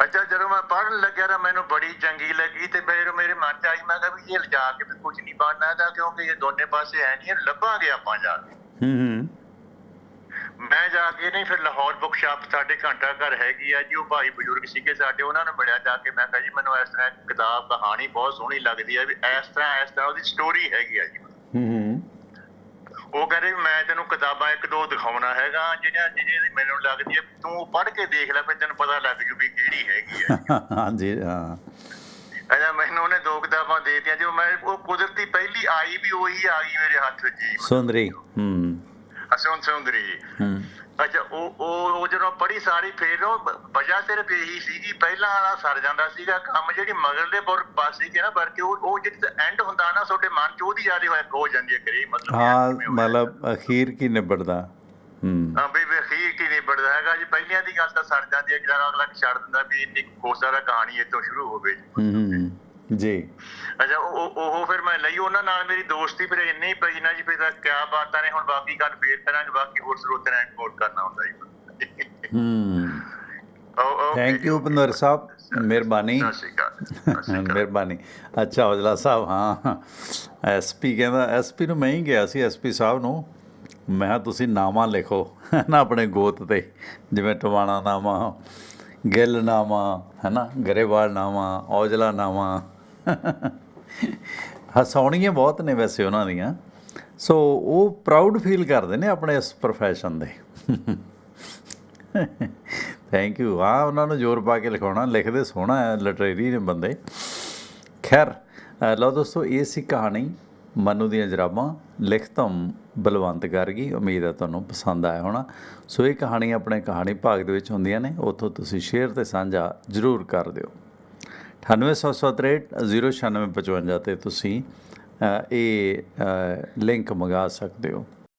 ਅੱਛਾ ਜਦੋਂ ਮੈਂ ਪੜਨ ਲੱਗਿਆ ਤਾਂ ਮੈਨੂੰ ਬੜੀ ਚੰਗੀ ਲੱਗੀ ਤੇ ਮੇਰੇ ਮੇਰੇ ਮਨ ਚ ਆਈ ਮੈਂ ਕਿਹਾ ਵੀ ਇਹ ਲਿਜਾ ਕੇ ਵੀ ਕੁਝ ਨਹੀਂ ਬਣਨਾ ਤਾਂ ਕਿਉਂਕਿ ਇਹ ਦੋਨੇ ਪਾਸੇ ਹੈ ਨਹੀਂ ਇਹ ਲੱਭਾਂਗੇ ਆਪਾਂ ਜਾ ਕੇ। ਹੂੰ ਹੂੰ। ਮੈਂ ਜਾ ਕੇ ਨਹੀਂ ਫਿਰ ਲਾਹੌਰ ਬੁੱਕ ਸ਼ਾਪ ਸਾਡੇ ਘੰਟਾ ਘਰ ਹੈਗੀ ਆ ਜੀ ਉਹ ਭਾਈ ਬਜ਼ੁਰਗ ਸੀਗੇ ਸਾਡੇ ਉਹਨਾਂ ਨੂੰ ਮਿਲਿਆ ਜਾ ਕੇ। ਮੈਂ ਕਿਹਾ ਜੀ ਮੈਨੂੰ ਇਸ ਤਰ੍ਹਾਂ ਕਿਤਾਬ ਕਹਾਣੀ ਬਹੁਤ ਸੋਹਣੀ ਲੱਗਦੀ ਹੈ ਵੀ ਇਸ ਤਰ੍ਹਾਂ ਇਸ ਤਰ੍ਹਾਂ ਉਹਦੀ ਸਟੋਰੀ ਹੈਗੀ ਆ ਜੀ। ਹੂੰ ਹੂੰ। ਉਹ ਕਹਿੰਦੇ ਮੈਂ ਤੈਨੂੰ ਕਿਤਾਬਾਂ ਇੱਕ ਦੋ ਦਿਖਾਉਣਾ ਹੈਗਾ ਜਿਹੜੀਆਂ ਜਿਹੜੀਆਂ ਮੈਨੂੰ ਲੱਗਦੀ ਹੈ ਤੂੰ ਪੜ੍ਹ ਕੇ ਦੇਖ ਲੈ ਫਿਰ ਤੈਨੂੰ ਪਤਾ ਲੱਗ ਜੂ ਵੀ ਕਿਹੜੀ ਹੈਗੀ ਆ। ਹਾਂਜੀ ਹਾਂ। ਅਜਾ ਮੈਨੂੰ ਉਹਨੇ ਦੋ ਕਿਤਾਬਾਂ ਦੇ ਦਿੱਤੀਆਂ ਜੋ ਮੈਂ ਉਹ ਕੁਦਰਤੀ ਪਹਿਲੀ ਆਈ ਵੀ ਉਹੀ ਆ ਗਈ ਮੇਰੇ ਹੱਥ ਵਿੱਚ ਜੀ। ਸੁੰਦਰੀ ਹੂੰ। ਅਸੋਂ ਸੁੰਦਰੀ ਜੀ। ਹੂੰ। ਅੱਛਾ ਉਹ ਉਹ ਉਹ ਜਦੋਂ ਪੜੀ ਸਾਰੀ ਫੇਰ ਉਹ ਵਜ੍ਹਾ ਸਿਰਫ ਇਹੀ ਸੀਗੀ ਪਹਿਲਾਂ ਵਾਲਾ ਸਰ ਜਾਂਦਾ ਸੀਗਾ ਕੰਮ ਜਿਹੜੀ ਮਗਰਲੇ ਬੁਰ ਪਾਸੇ ਕਿ ਨਾ ਵਰਕੇ ਉਹ ਉਹ ਜਿੱਥੇ ਐਂਡ ਹੁੰਦਾ ਨਾ ਤੁਹਾਡੇ ਮਨ ਚ ਉਹਦੀ ਯਾਦ ਹੋਇਆ ਹੋ ਜਾਂਦੀ ਹੈ ਕਰੇ ਮਤਲਬ ਹਾਂ। ਮਤਲਬ ਅਖੀਰ ਕੀ ਨਿਬੜਦਾ? ਹੂੰ। ਹਾਂ ਵੀ ਅਖੀਰ ਕੀ ਨਹੀਂ ਬੜਦਾ ਹੈਗਾ ਜੀ ਪਹਿਲੀਆਂ ਦੀ ਗੱਲ ਤਾਂ ਸੜ ਜਾਂਦੀ ਹੈ ਕਿ ਜਦੋਂ ਅਗਲਾ ਛੱਡ ਦਿੰਦਾ ਵੀ ਇੰਨੀ ਕੋ ਸਾਰਾ ਕਹਾਣੀ ਇੱਥੋਂ ਸ਼ੁਰੂ ਹੋਵੇ ਹੂੰ ਹੂੰ। ਜੀ। ਅੱਛਾ ਉਹ ਉਹ- ਫਿਰ ਮੈਂ ਲਈ ਉਹਨਾਂ ਨਾਲ ਮੇਰੀ ਦੋਸਤੀ ਫਿਰ ਇੰਨੀ ਪਈ ਨਾ ਜੀ ਫਿਰ ਤਾਂ ਕਿਆ ਬਾਤਾਂ ਨੇ ਹੁਣ ਬਾਕੀ ਗੱਲ ਫੇਰ ਕਰਾਂਗੇ ਬਾਕੀ ਹੋਰ ਸਰੋਤਿਆਂ ਨੇ ਕੋਟ ਕਰਨਾ ਹੁੰਦਾ ਜੀ। ਹੂੰ। ਥੈਂਕ ਯੂ ਪੰਦਰ ਸਾਹਿਬ ਮਿਹਰਬਾਨੀ। ਮਿਹਰਬਾਨੀ। ਅੱਛਾ ਔਜਲਾ ਸਾਹਿਬ ਹਾਂ ਐਸਪੀ ਕਹਿੰਦਾ ਐਸਪੀ ਨੂੰ ਮੈਂ ਹੀ ਗਿਆ ਸੀ ਐਸਪੀ ਸਾਹਿਬ ਨੂੰ ਮੈਂ ਕਿਹਾ ਤੁਸੀਂ ਨਾਮਾਂ ਲਿਖੋ ਨਾ ਆਪਣੇ ਗੋਤ ਤੇ ਜਿਵੇਂ ਟਵਾਣਾ ਨਾਮਾ ਗਿੱਲ ਨਾਮਾ ਹੈ ਨਾ ਗਰੇਵਾਲ ਨਾਮਾ ਔਜਲਾ ਨਾਮਾ ਹਸਾਉਣੀਆਂ ਬਹੁਤ ਨੇ ਵੈਸੇ ਉਹਨਾਂ ਦੀਆਂ। ਸੋ ਉਹ ਪ੍ਰਾਊਡ ਫੀਲ ਕਰਦੇ ਨੇ ਆਪਣੇ ਇਸ profession ਦੇ। ਥੈਂਕ ਯੂ ਆ ਉਹਨਾਂ ਨੂੰ ਜ਼ੋਰ ਪਾ ਕੇ ਲਿਖਾਉਣਾ। ਲਿਖਦੇ ਸੋਹਣਾ ਹੈ ਲਿਟਰੇਰੀ ਨੇ ਬੰਦੇ। ਖੈਰ ਲਓ ਦੋਸਤੋ, ਇਹ ਸੀ ਕਹਾਣੀ ਮਨੂ ਦੀਆਂ ਜਰਾਬਾਂ। ਲਿਖਤਮ ਬਲਵੰਤ ਗਰਗੀ ਉਮੀਦ ਹੈ ਤੁਹਾਨੂੰ ਪਸੰਦ ਆਇਆ ਹੋਣਾ। ਸੋ ਇਹ ਕਹਾਣੀ ਆਪਣੇ ਕਹਾਣੀ ਭਾਗ ਦੇ ਵਿੱਚ ਹੁੰਦੀਆਂ ਨੇ। ਉੱਥੋਂ ਤੁਸੀਂ ਸ਼ੇਅਰ ਤੇ ਸਾਂਝਾ ਜ਼ਰੂਰ ਕਰ ਦਿਓ। 9863 09655 ਤੇ ਤੁਸੀਂ ਇਹ ਲਿੰਕ ਮੰਗਾ ਸਕਦੇ ਹੋ।